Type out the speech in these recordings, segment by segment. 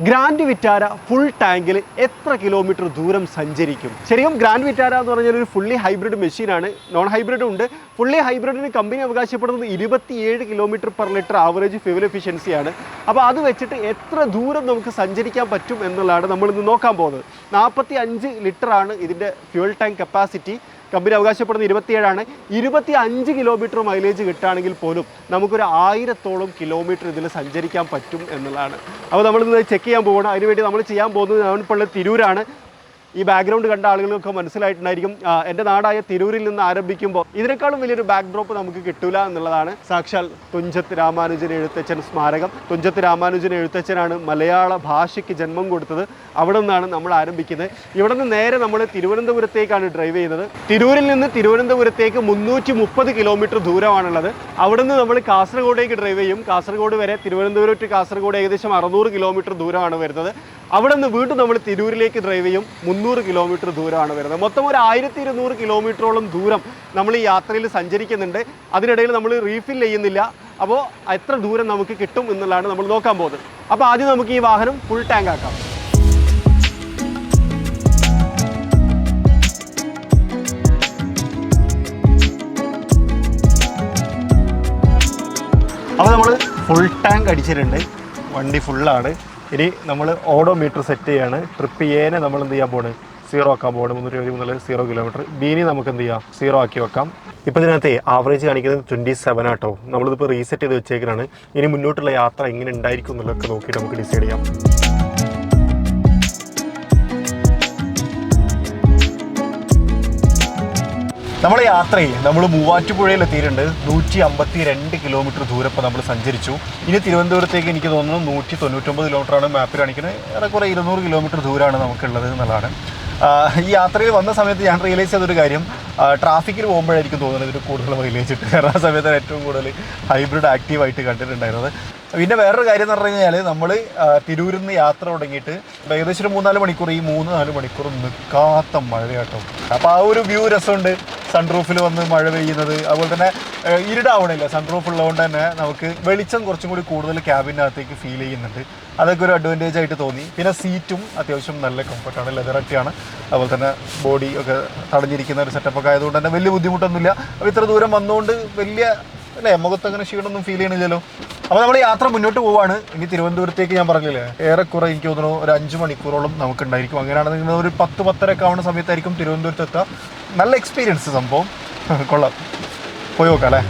Grand Vitara full ടാങ്കിൽ എത്ര kilometre ദൂരം സഞ്ചരിക്കും? ശരിക്കും ഗ്രാൻഡ് വിറ്റാര എന്ന് പറഞ്ഞാൽ ഒരു ഫുള്ളി ഹൈബ്രിഡ് മെഷീനാണ് നോൺ ഹൈബ്രിഡും ഉണ്ട്. ഫുള്ളി ഹൈബ്രിഡിന് കമ്പനി അവകാശപ്പെടുന്നത് ഇരുപത്തിയേഴ് kilometre per litre average fuel എഫിഷ്യൻസിയാണ് അപ്പോൾ അത് വെച്ചിട്ട് എത്ര ദൂരം നമുക്ക് സഞ്ചരിക്കാൻ പറ്റും എന്നുള്ളതാണ് നമ്മൾ ഇന്ന് നോക്കാൻ പോകുന്നത്. നാൽപ്പത്തി അഞ്ച് ലിറ്ററാണ് ഇതിന്റെ ഫ്യൂവൽ ടാങ്ക് കപ്പാസിറ്റി കമ്പനി അവകാശപ്പെടുന്ന ഇരുപത്തിയേഴാണ്. ഇരുപത്തി അഞ്ച് കിലോമീറ്റർ മൈലേജ് കിട്ടുകയാണെങ്കിൽ പോലും നമുക്കൊരു ആയിരത്തോളം കിലോമീറ്റർ ഇതിൽ സഞ്ചരിക്കാൻ പറ്റും എന്നുള്ളതാണ്. അപ്പോൾ നമ്മളിന്ന് ചെക്ക് ചെയ്യാൻ പോകണം അതിനുവേണ്ടി നമ്മൾ ചെയ്യാൻ പോകുന്നത് ഞാനിപ്പോൾ തിരൂരാണ്. ഈ ബാക്ക്ഗ്രൗണ്ട് കണ്ട ആളുകൾക്ക് മനസ്സിലായിട്ടുണ്ടായിരിക്കും എന്റെ നാടായ തിരൂരിൽ നിന്ന് ആരംഭിക്കുമ്പോൾ ഇതിനേക്കാളും വലിയൊരു ബാക്ക്ഡ്രോപ്പ് നമുക്ക് കിട്ടൂല എന്നുള്ളതാണ്. സാക്ഷാൽ തുഞ്ചത്ത് രാമാനുജൻ എഴുത്തച്ഛൻ സ്മാരകം. തുഞ്ചത്ത് രാമാനുജൻ എഴുത്തച്ഛനാണ് മലയാള ഭാഷയ്ക്ക് ജന്മം കൊടുത്തത്. അവിടെ നിന്നാണ് നമ്മൾ ആരംഭിക്കുന്നത്. ഇവിടെ നിന്ന് നേരെ നമ്മൾ തിരുവനന്തപുരത്തേക്കാണ് ഡ്രൈവ് ചെയ്യുന്നത്. തിരൂരിൽ നിന്ന് തിരുവനന്തപുരത്തേക്ക് മുന്നൂറ്റി മുപ്പത് കിലോമീറ്റർ ദൂരമാണുള്ളത്. അവിടെ നിന്ന് നമ്മൾ കാസർഗോഡേക്ക് ഡ്രൈവ് ചെയ്യും. കാസർഗോഡ് വരെ തിരുവനന്തപുരം ടു കാസർഗോഡ് ഏകദേശം അറുന്നൂറ് കിലോമീറ്റർ ദൂരമാണ് വരുന്നത്. അവിടെ നിന്ന് വീണ്ടും നമ്മൾ തിരൂരിലേക്ക് ഡ്രൈവ് ചെയ്യും. മുന്നൂറ് കിലോമീറ്റർ ദൂരമാണ് വരുന്നത്. മൊത്തം ഒരു ആയിരത്തി ഇരുന്നൂറ് കിലോമീറ്ററോളം ദൂരം നമ്മൾ ഈ യാത്രയിൽ സഞ്ചരിക്കുന്നുണ്ട്. അതിനിടയിൽ നമ്മൾ റീഫിൽ ചെയ്യുന്നില്ല. അപ്പോൾ എത്ര ദൂരം നമുക്ക് കിട്ടും എന്നുള്ളതാണ് നമ്മൾ നോക്കാൻ പോകുന്നത്. അപ്പോൾ ആദ്യം നമുക്ക് ഈ വാഹനം ഫുൾ ടാങ്ക് ആക്കാം. അപ്പോൾ നമ്മൾ ഫുൾ ടാങ്ക് അടിച്ചിട്ടുണ്ട്. വണ്ടി ഫുള്ളാണ് ഇനി നമ്മൾ ഓഡോമീറ്റർ സെറ്റ് ചെയ്യാണ്. ട്രിപ്പ് എനെ നമ്മൾ എന്ത് ചെയ്യാൻ പോണ്? സീറോ ആക്കാൻ പോകണം മുന്നൂറ്റി ഇരുപത്തി മുതൽ സീറോ കിലോമീറ്റർ ബീനി നമുക്ക് എന്ത് ചെയ്യാം? സീറോ ആക്കി വെക്കാം. ഇപ്പോൾ ഇതിനകത്ത് ആവറേജ് കാണിക്കുന്നത് ട്വന്റി സെവൻ ആട്ടോ. നമ്മളിതിപ്പോൾ റീസെറ്റ് ചെയ്ത് വെച്ചേക്കാണ് ഇനി മുന്നോട്ടുള്ള യാത്ര എങ്ങനെ ഉണ്ടായിരിക്കും എന്നുള്ളതൊക്കെ നോക്കിയിട്ട് നമുക്ക് ഡിസൈഡ് ചെയ്യാം. നമ്മളെ യാത്രയിൽ നമ്മൾ മൂവാറ്റുപുഴയിൽ എത്തിയിട്ടുണ്ട് നൂറ്റി അമ്പത്തി രണ്ട് കിലോമീറ്റർ ദൂരം ഇപ്പോൾ നമ്മൾ സഞ്ചരിച്ചു. ഇനി തിരുവനന്തപുരത്തേക്ക് എനിക്ക് തോന്നുന്നു നൂറ്റി തൊണ്ണൂറ്റൊമ്പത് കിലോമീറ്ററാണ് മാപ്പിൽ കാണിക്കുന്നത്. ഏറെക്കുറെ ഇരുന്നൂറ് കിലോമീറ്റർ ദൂരമാണ് നമുക്കുള്ളത് എന്നുള്ളതാണ്. ഈ യാത്രയിൽ വന്ന സമയത്ത് ഞാൻ റിയലൈസ് ചെയ്തൊരു കാര്യം. ട്രാഫിക്കിൽ പോകുമ്പോഴായിരിക്കും തോന്നുന്നത് ഇതിൽ കൂടുതൽ മൈലേജ് ഇട്ട് കാരണം ആ സമയത്ത് ഏറ്റവും കൂടുതൽ ഹൈബ്രിഡ് ആക്റ്റീവായിട്ട് കണ്ടിട്ടുണ്ടായിരുന്നത്. പിന്നെ വേറൊരു കാര്യം എന്ന് പറഞ്ഞു കഴിഞ്ഞാൽ നമ്മൾ തിരൂരിൽ നിന്ന് യാത്ര തുടങ്ങിയിട്ട് ഏകദേശം ഒരു മൂന്നാൽ മണിക്കൂർ ഈ മൂന്ന് നാല് മണിക്കൂർ നിൽക്കാത്ത മഴ കേട്ടോ അപ്പോൾ ആ ഒരു വ്യൂ രസമുണ്ട്. സൺറൂഫിൽ വന്ന് മഴ പെയ്യുന്നത്. അതുപോലെ തന്നെ ഇരുടാവണില്ല. സൺറൂഫ് ഉള്ളതുകൊണ്ട് തന്നെ നമുക്ക് വെളിച്ചം കുറച്ചും കൂടി കൂടുതൽ ക്യാബിനകത്തേക്ക് ഫീൽ ചെയ്യുന്നുണ്ട്. അതൊക്കെ ഒരു അഡ്വാന്റേജ് ആയിട്ട് തോന്നി. പിന്നെ സീറ്റും അത്യാവശ്യം നല്ല കംഫർട്ടാണ് ലെതറൊക്കെയാണ് അതുപോലെ തന്നെ ബോഡി ഒക്കെ തടഞ്ഞിരിക്കുന്ന ഒരു സെറ്റപ്പൊക്കെ ആയതുകൊണ്ട് തന്നെ വലിയ ബുദ്ധിമുട്ടൊന്നുമില്ല. അപ്പോൾ ഇത്ര ദൂരം വന്നുകൊണ്ട് വലിയ അല്ലേ മുഖത്ത് അങ്ങനെ ക്ഷീണമൊന്നും ഫീൽ ചെയ്യണില്ലല്ലോ. അപ്പോൾ നമ്മൾ യാത്ര മുന്നോട്ട് പോവാണ്. ഇനി തിരുവനന്തപുരത്തേക്ക് ഞാൻ പറഞ്ഞില്ലേ ഏറെക്കുറെ എനിക്ക് തോന്നുന്നു ഒരു അഞ്ച് മണിക്കൂറോളം നമുക്ക് ഉണ്ടായിരിക്കും അങ്ങനെയാണെങ്കിൽ ഒരു പത്ത് പത്തരയൊക്കെ ആവുന്ന സമയത്തായിരിക്കും തിരുവനന്തപുരത്ത് എത്തുക നല്ല എക്സ്പീരിയൻസ് സംഭവം. കൊള്ളാം. പോയി നോക്കാം അല്ലേ?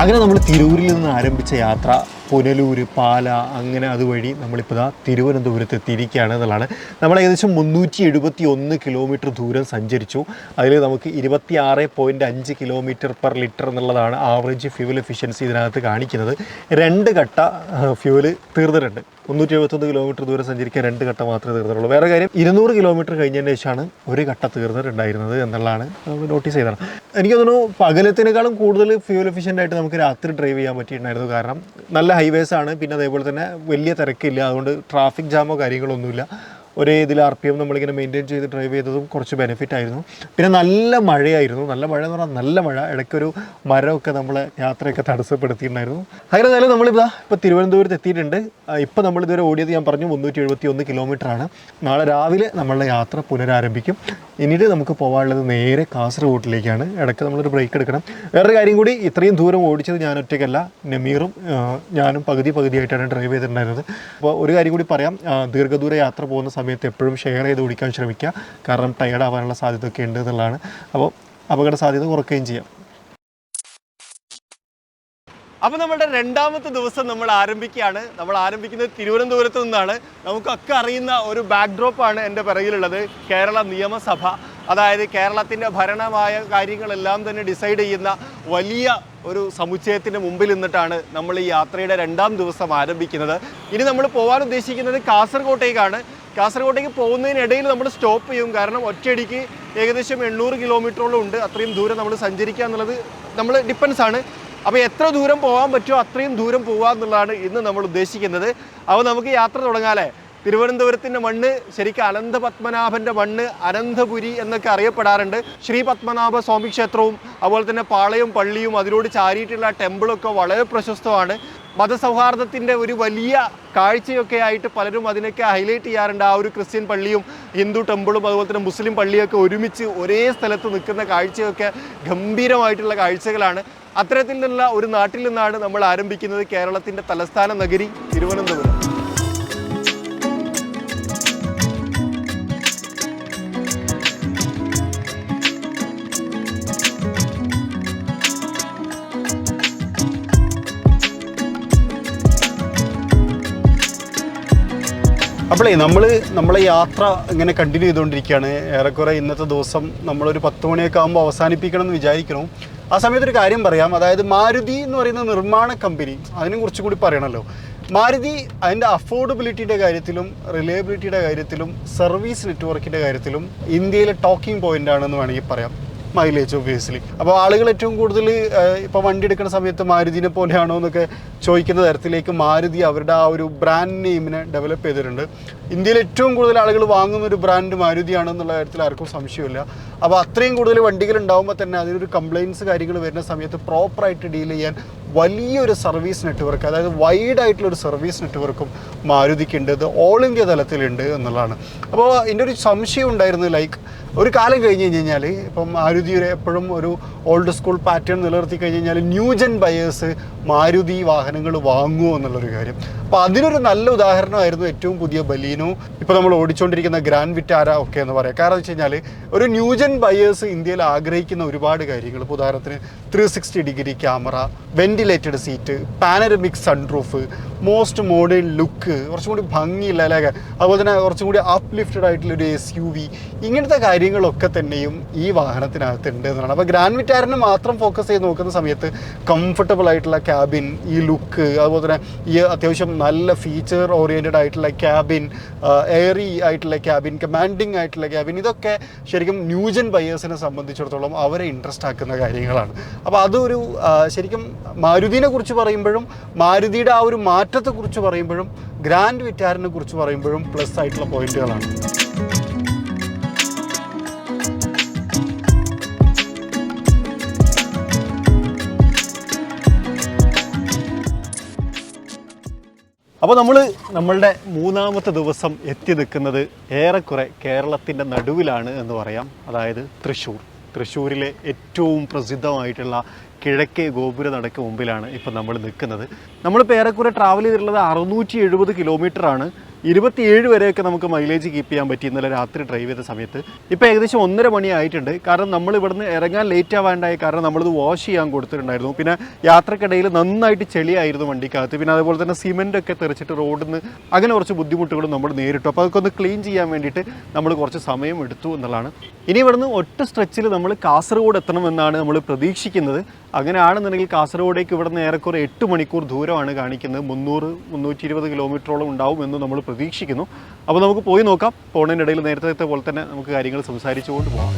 അങ്ങനെ നമ്മൾ തിരൂരിൽ നിന്ന് ആരംഭിച്ച യാത്ര പുനലൂര് പാല അങ്ങനെ അതുവഴി നമ്മളിപ്പോൾ ദാ തിരുവനന്തപുരത്ത് എത്തിയിരിക്കുകയാണ് എന്നുള്ളതാണ്. നമ്മൾ ഏകദേശം മുന്നൂറ്റി എഴുപത്തി ഒന്ന് കിലോമീറ്റർ ദൂരം സഞ്ചരിച്ചു. അതിൽ നമുക്ക് ഇരുപത്തി ആറ് പോയിന്റ് അഞ്ച് കിലോമീറ്റർ പെർ ലിറ്റർ എന്നുള്ളതാണ് ആവറേജ് ഫ്യൂവൽ എഫിഷ്യൻസി ഇതിനകത്ത് കാണിക്കുന്നത്. രണ്ട് ഘട്ട ഫ്യൂവൽ തീർന്നിട്ടുണ്ട്. മുന്നൂറ്റി എഴുപത്തൊന്ന് കിലോമീറ്റർ ദൂരം സഞ്ചരിക്കാൻ രണ്ട് ഘട്ടം മാത്രമേ തീർന്നുള്ളൂ വേറെ കാര്യം ഇരുന്നൂറ് കിലോമീറ്റർ കഴിഞ്ഞതിന് ശേഷമാണ് ഒരു ഘട്ട തീർന്നിട്ടുണ്ടായിരുന്നത് എന്നുള്ളതാണ് നോട്ടീസ് ചെയ്തത്. എനിക്ക് തോന്നുന്നു പകലത്തിനേക്കാളും കൂടുതൽ ഫ്യൂൽ എഫിഷ്യന്റ് ആയിട്ട് നമുക്ക് രാത്രി ഡ്രൈവ് ചെയ്യാൻ പറ്റിയിട്ടുണ്ടായിരുന്നു. കാരണം നല്ല ഹൈവേസ് ആണ്. പിന്നെ അതേപോലെ തന്നെ വലിയ തിരക്കില്ല. അതുകൊണ്ട് ട്രാഫിക് ജാമോ കാര്യങ്ങളൊന്നുമില്ല ഒരേ ഇതിൽ ആർ പി എം നമ്മളിങ്ങനെ മെയിന്റെയിൻ ചെയ്ത് ഡ്രൈവ് ചെയ്തതും കുറച്ച് ബെനിഫിറ്റ് ആയിരുന്നു. പിന്നെ നല്ല മഴയായിരുന്നു. നല്ല മഴ എന്ന് പറഞ്ഞാൽ നല്ല മഴ. ഇടയ്ക്കൊരു മരമൊക്കെ നമ്മളെ യാത്രയൊക്കെ തടസ്സപ്പെടുത്തിയിട്ടുണ്ടായിരുന്നു. അങ്ങനെ എന്തായാലും നമ്മളിതാ ഇപ്പോൾ തിരുവനന്തപുരത്ത് എത്തിയിട്ടുണ്ട്. ഇപ്പോൾ നമ്മളിതുവരെ ഓടിയത് ഞാൻ പറഞ്ഞു മുന്നൂറ്റി എഴുപത്തി ഒന്ന് കിലോമീറ്ററാണ്. നാളെ രാവിലെ നമ്മളുടെ യാത്ര പുനരാരംഭിക്കും. ഇനിയിട്ട് നമുക്ക് പോകാനുള്ളത് നേരെ കാസർഗോഡിലേക്കാണ് ഇടയ്ക്ക് നമ്മളൊരു ബ്രേക്ക് എടുക്കണം. വേറൊരു കാര്യം കൂടി ഇത്രയും ദൂരം ഓടിച്ചത് ഞാൻ ഒറ്റയ്ക്കല്ല. നമീറും ഞാനും പകുതി പകുതിയായിട്ടാണ് ഡ്രൈവ് ചെയ്തിട്ടുണ്ടായിരുന്നത്. അപ്പോൾ ഒരു കാര്യം കൂടി പറയാം. ദീർഘദൂര യാത്ര പോകുന്ന സമയത്ത് എപ്പോഴും ഷെയർ ചെയ്ത് ഓടിക്കാൻ ശ്രമിക്കുക. കാരണം ടയേർഡ് ആവാനുള്ള സാധ്യത ഒക്കെ ഉണ്ട് എന്നുള്ളതാണ്. അപ്പോൾ അപകട സാധ്യത കുറയ്ക്കുകയും ചെയ്യാം. അപ്പോൾ നമ്മുടെ രണ്ടാമത്തെ ദിവസം നമ്മൾ ആരംഭിക്കുകയാണ്. നമ്മൾ ആരംഭിക്കുന്നത് തിരുവനന്തപുരത്ത് നിന്നാണ്. നമുക്കൊക്കെ അറിയുന്ന ഒരു ബാക്ക്ഡ്രോപ്പ് ആണ് എന്റെ പിറകിലുള്ളത്. കേരള നിയമസഭ. അതായത് കേരളത്തിന്റെ ഭരണമായ കാര്യങ്ങളെല്ലാം തന്നെ ഡിസൈഡ് ചെയ്യുന്ന വലിയ ഒരു സമുച്ചയത്തിന്റെ മുമ്പിൽ നിന്നിട്ടാണ് നമ്മൾ ഈ യാത്രയുടെ രണ്ടാം ദിവസം ആരംഭിക്കുന്നത്. ഇനി നമ്മൾ പോകാൻ ഉദ്ദേശിക്കുന്നത് കാസർഗോട്ടേക്കാണ് കാസർഗോട്ടേക്ക് പോകുന്നതിനിടയിൽ നമ്മൾ സ്റ്റോപ്പ് ചെയ്യും. കാരണം ഒറ്റയടിക്ക് ഏകദേശം എണ്ണൂറ് കിലോമീറ്ററോളം ഉണ്ട്. അത്രയും ദൂരം നമ്മൾ സഞ്ചരിക്കുക എന്നുള്ളത് നമ്മൾ ഡിപ്പെൻസ് ആണ്. അപ്പോൾ എത്ര ദൂരം പോകാൻ പറ്റുമോ അത്രയും ദൂരം പോകുക എന്നുള്ളതാണ് ഇന്ന് നമ്മൾ ഉദ്ദേശിക്കുന്നത്. അപ്പോൾ നമുക്ക് യാത്ര തുടങ്ങാലേ തിരുവനന്തപുരത്തിന്റെ മണ്ണ് ശരിക്കും അനന്ത പത്മനാഭന്റെ മണ്ണ് അനന്തപുരി എന്നൊക്കെ അറിയപ്പെടാറുണ്ട്. ശ്രീ പത്മനാഭ സ്വാമി ക്ഷേത്രവും അതുപോലെ തന്നെ പാളയം പള്ളിയും അതിനോട് ചാരിയിട്ടുള്ള ടെമ്പിളൊക്കെ വളരെ പ്രശസ്തമാണ്. മതസൗഹാർദ്ദത്തിന്റെ ഒരു വലിയ കാഴ്ചയൊക്കെ ആയിട്ട് പലരും അതിനൊക്കെ ഹൈലൈറ്റ് ചെയ്യാറുണ്ട്. ആ ഒരു ക്രിസ്ത്യൻ പള്ളിയും ഹിന്ദു ടെമ്പിളും അതുപോലെ തന്നെ മുസ്ലിം പള്ളിയൊക്കെ ഒരുമിച്ച് ഒരേ സ്ഥലത്ത് നിൽക്കുന്ന കാഴ്ചയൊക്കെ ഗംഭീരമായിട്ടുള്ള കാഴ്ചകളാണ്. അത്തരത്തിൽ നിന്നുള്ള ഒരു നാട്ടിൽ നിന്നാണ് നമ്മൾ ആരംഭിക്കുന്നത് കേരളത്തിന്റെ തലസ്ഥാന നഗരി തിരുവനന്തപുരം. അപ്പോളേ നമ്മൾ നമ്മളെ യാത്ര ഇങ്ങനെ കണ്ടിന്യൂ ചെയ്തുകൊണ്ടിരിക്കുകയാണ്. ഏറെക്കുറെ ഇന്നത്തെ ദിവസം നമ്മളൊരു പത്ത് മണിയൊക്കെ ആകുമ്പോൾ അവസാനിപ്പിക്കണം എന്ന് വിചാരിക്കണം ആ സമയത്തൊരു കാര്യം പറയാം. അതായത് മാരുതി എന്ന് പറയുന്ന നിർമ്മാണ കമ്പനി അതിനെ കുറിച്ച് കൂടി പറയണമല്ലോ മാരുതി അതിന്റെ അഫോർഡബിലിറ്റിയുടെ കാര്യത്തിലും റിലയബിലിറ്റിയുടെ കാര്യത്തിലും സർവീസ് നെറ്റ്വർക്കിന്റെ കാര്യത്തിലും ഇന്ത്യയിലെ ടോക്കിംഗ് പോയിന്റ് ആണെന്ന് വേണമെങ്കിൽ പറയാം. മൈലേജ് ഒബിയസ്ലി അപ്പോൾ ആളുകൾ ഏറ്റവും കൂടുതൽ ഇപ്പോൾ വണ്ടി എടുക്കുന്ന സമയത്ത് മാരുതിനെ പോലെയാണോ എന്നൊക്കെ ചോദിക്കുന്ന തരത്തിലേക്ക് മാരുതി അവരുടെ ആ ഒരു ബ്രാൻഡ് നെയിമിനെ ഡെവലപ്പ് ചെയ്തിട്ടുണ്ട്. ഇന്ത്യയിൽ ഏറ്റവും കൂടുതൽ ആളുകൾ വാങ്ങുന്ന ഒരു ബ്രാൻഡ് മാരുതിയാണെന്നുള്ള കാര്യത്തിൽ ആർക്കും സംശയമില്ല. അപ്പോൾ അത്രയും കൂടുതൽ വണ്ടികൾ ഉണ്ടാകുമ്പോൾ തന്നെ അതിനൊരു കംപ്ലയിൻസ് കാര്യങ്ങൾ വരുന്ന സമയത്ത് പ്രോപ്പറായിട്ട് ഡീൽ ചെയ്യാൻ വലിയൊരു സർവീസ് നെറ്റ്വർക്ക് അതായത് വൈഡ് ആയിട്ടുള്ള ഒരു സർവീസ് നെറ്റ്വർക്കും മാരുതിക്കുണ്ട്. ഇത് ഓൾ ഇന്ത്യ തലത്തിലുണ്ട് എന്നുള്ളതാണ്. അപ്പോൾ എന്റെ ഒരു സംശയം ഉണ്ടായിരുന്നു ലൈക്ക് ഒരു കാലം കഴിഞ്ഞ് കഴിഞ്ഞ് കഴിഞ്ഞാൽ ഇപ്പം ഒരു എപ്പോഴും ഒരു ഓൾഡ് സ്കൂൾ പാറ്റേൺ നിലനിർത്തി കഴിഞ്ഞ് കഴിഞ്ഞാൽ ന്യൂജൻ ബയേഴ്സ് മാരുതി വാഹനങ്ങൾ വാങ്ങുമോ എന്നുള്ളൊരു കാര്യം. അപ്പോൾ അതിനൊരു നല്ല ഉദാഹരണമായിരുന്നു ഏറ്റവും പുതിയ ബലീനോ. ഇപ്പോൾ നമ്മൾ ഓടിച്ചുകൊണ്ടിരിക്കുന്ന ഗ്രാൻഡ് വിറ്റാര ഒക്കെ എന്ന് പറയാം. കാരണം വെച്ച് കഴിഞ്ഞാൽ ഒരു ന്യൂജൻ ബയേഴ്സ് ഇന്ത്യയിൽ ആഗ്രഹിക്കുന്ന ഒരുപാട് കാര്യങ്ങൾ ഇപ്പോൾ ഉദാഹരണത്തിന് three sixty degree camera ventilated seat panoramic sunroof most modern look കുറച്ചും കൂടി ഭംഗിയില്ല അല്ലെ? അതുപോലെ തന്നെ കുറച്ചും കൂടി അപ്ലിഫ്റ്റഡ് ആയിട്ടുള്ള ഒരു എസ് യു വി ഇങ്ങനത്തെ കാര്യങ്ങളൊക്കെ തന്നെയും ഈ വാഹനത്തിനകത്ത് ഉണ്ട് എന്നാണ് അപ്പോൾ ഗ്രാൻഡ് വിറ്റാറിന് മാത്രം ഫോക്കസ് ചെയ്ത് നോക്കുന്ന സമയത്ത് കംഫർട്ടബിൾ ആയിട്ടുള്ള ക്യാബിൻ ഈ ലുക്ക് അതുപോലെ തന്നെ ഈ അത്യാവശ്യം നല്ല ഫീച്ചർ ഓറിയന്റഡ് ആയിട്ടുള്ള ക്യാബിൻ എയറി ആയിട്ടുള്ള ക്യാബിൻ കമാൻഡിങ് ആയിട്ടുള്ള ക്യാബിൻ ഇതൊക്കെ ശരിക്കും ന്യൂജൻ ബയേഴ്സിനെ സംബന്ധിച്ചിടത്തോളം അവരെ ഇൻട്രസ്റ്റ് ആക്കുന്ന കാര്യങ്ങളാണ്. അപ്പോൾ അതൊരു ശരിക്കും മാരുതിനെ കുറിച്ച് പറയുമ്പോഴും മാരുതിയുടെ ആ ഒരു മാറ്റത്തെക്കുറിച്ച് പറയുമ്പോഴും ഗ്രാൻഡ് വിറ്റാറിനെ കുറിച്ച് പറയുമ്പോഴും പ്ലസ് ആയിട്ടുള്ള പോയിന്റുകളാണ് അപ്പോൾ നമ്മൾ നമ്മളുടെ മൂന്നാമത്തെ ദിവസം എത്തി നിൽക്കുന്നത് ഏറെക്കുറെ കേരളത്തിന്റെ നടുവിലാണ് എന്ന് പറയാം. അതായത് തൃശ്ശൂർ. തൃശ്ശൂരിലെ ഏറ്റവും പ്രസിദ്ധമായിട്ടുള്ള കിഴക്കേ ഗോപുര നടക്ക് മുമ്പിലാണ് ഇപ്പം നമ്മൾ നിൽക്കുന്നത്. നമ്മളിപ്പോൾ ഏറെക്കുറെ ട്രാവൽ ചെയ്തിട്ടുള്ളത് അറുന്നൂറ്റി എഴുപത് കിലോമീറ്ററാണ് ഇരുപത്തിയേഴ് വരെയൊക്കെ നമുക്ക് മൈലേജ് കീപ്പ് ചെയ്യാൻ പറ്റി ഇന്നലെ രാത്രി ഡ്രൈവ് ചെയ്ത സമയത്ത്. ഇപ്പോൾ ഏകദേശം ഒന്നര മണി ആയിട്ടുണ്ട് കാരണം നമ്മൾ ഇവിടുന്ന് ഇറങ്ങാൻ ലേറ്റ് ആവാണ്ടായി കാരണം നമ്മളിത് വാഷ് ചെയ്യാൻ കൊടുത്തിട്ടുണ്ടായിരുന്നു. പിന്നെ യാത്രക്കിടയിൽ നന്നായിട്ട് ചെളിയായിരുന്നു വണ്ടിക്കകത്ത്. പിന്നെ അതുപോലെ തന്നെ സിമെന്റ് ഒക്കെ തെറിച്ചിട്ട് റോഡിൽ നിന്ന് അങ്ങനെ കുറച്ച് ബുദ്ധിമുട്ടുകളും നമ്മൾ നേരിട്ടു. അപ്പോൾ അതൊക്കെ ഒന്ന് ക്ലീൻ ചെയ്യാൻ വേണ്ടിയിട്ട് നമ്മൾ കുറച്ച് സമയം എടുത്തു എന്നുള്ളതാണ്. ഇനി ഇവിടുന്ന് ഒറ്റ സ്ട്രെച്ചിൽ നമ്മൾ കാസർഗോഡ് എത്തണമെന്നാണ് നമ്മൾ പ്രതീക്ഷിക്കുന്നത്. അങ്ങനെയാണെന്നുണ്ടെങ്കിൽ കാസർഗോഡേക്ക് ഇവിടെ നിന്ന് ഏറെക്കുറെ എട്ട് മണിക്കൂർ ദൂരമാണ് കാണിക്കുന്നത്. മുന്നൂറ് മുന്നൂറ്റി ഇരുപത് കിലോമീറ്ററോളം ഉണ്ടാവും എന്ന് നമ്മൾ പ്രതീക്ഷിക്കുന്നു. അപ്പോൾ നമുക്ക് പോയി നോക്കാം. പോണതിന്റെ ഇടയിൽ നേരത്തെ പോലെ തന്നെ നമുക്ക് കാര്യങ്ങൾ സംസാരിച്ചുകൊണ്ട് പോകാം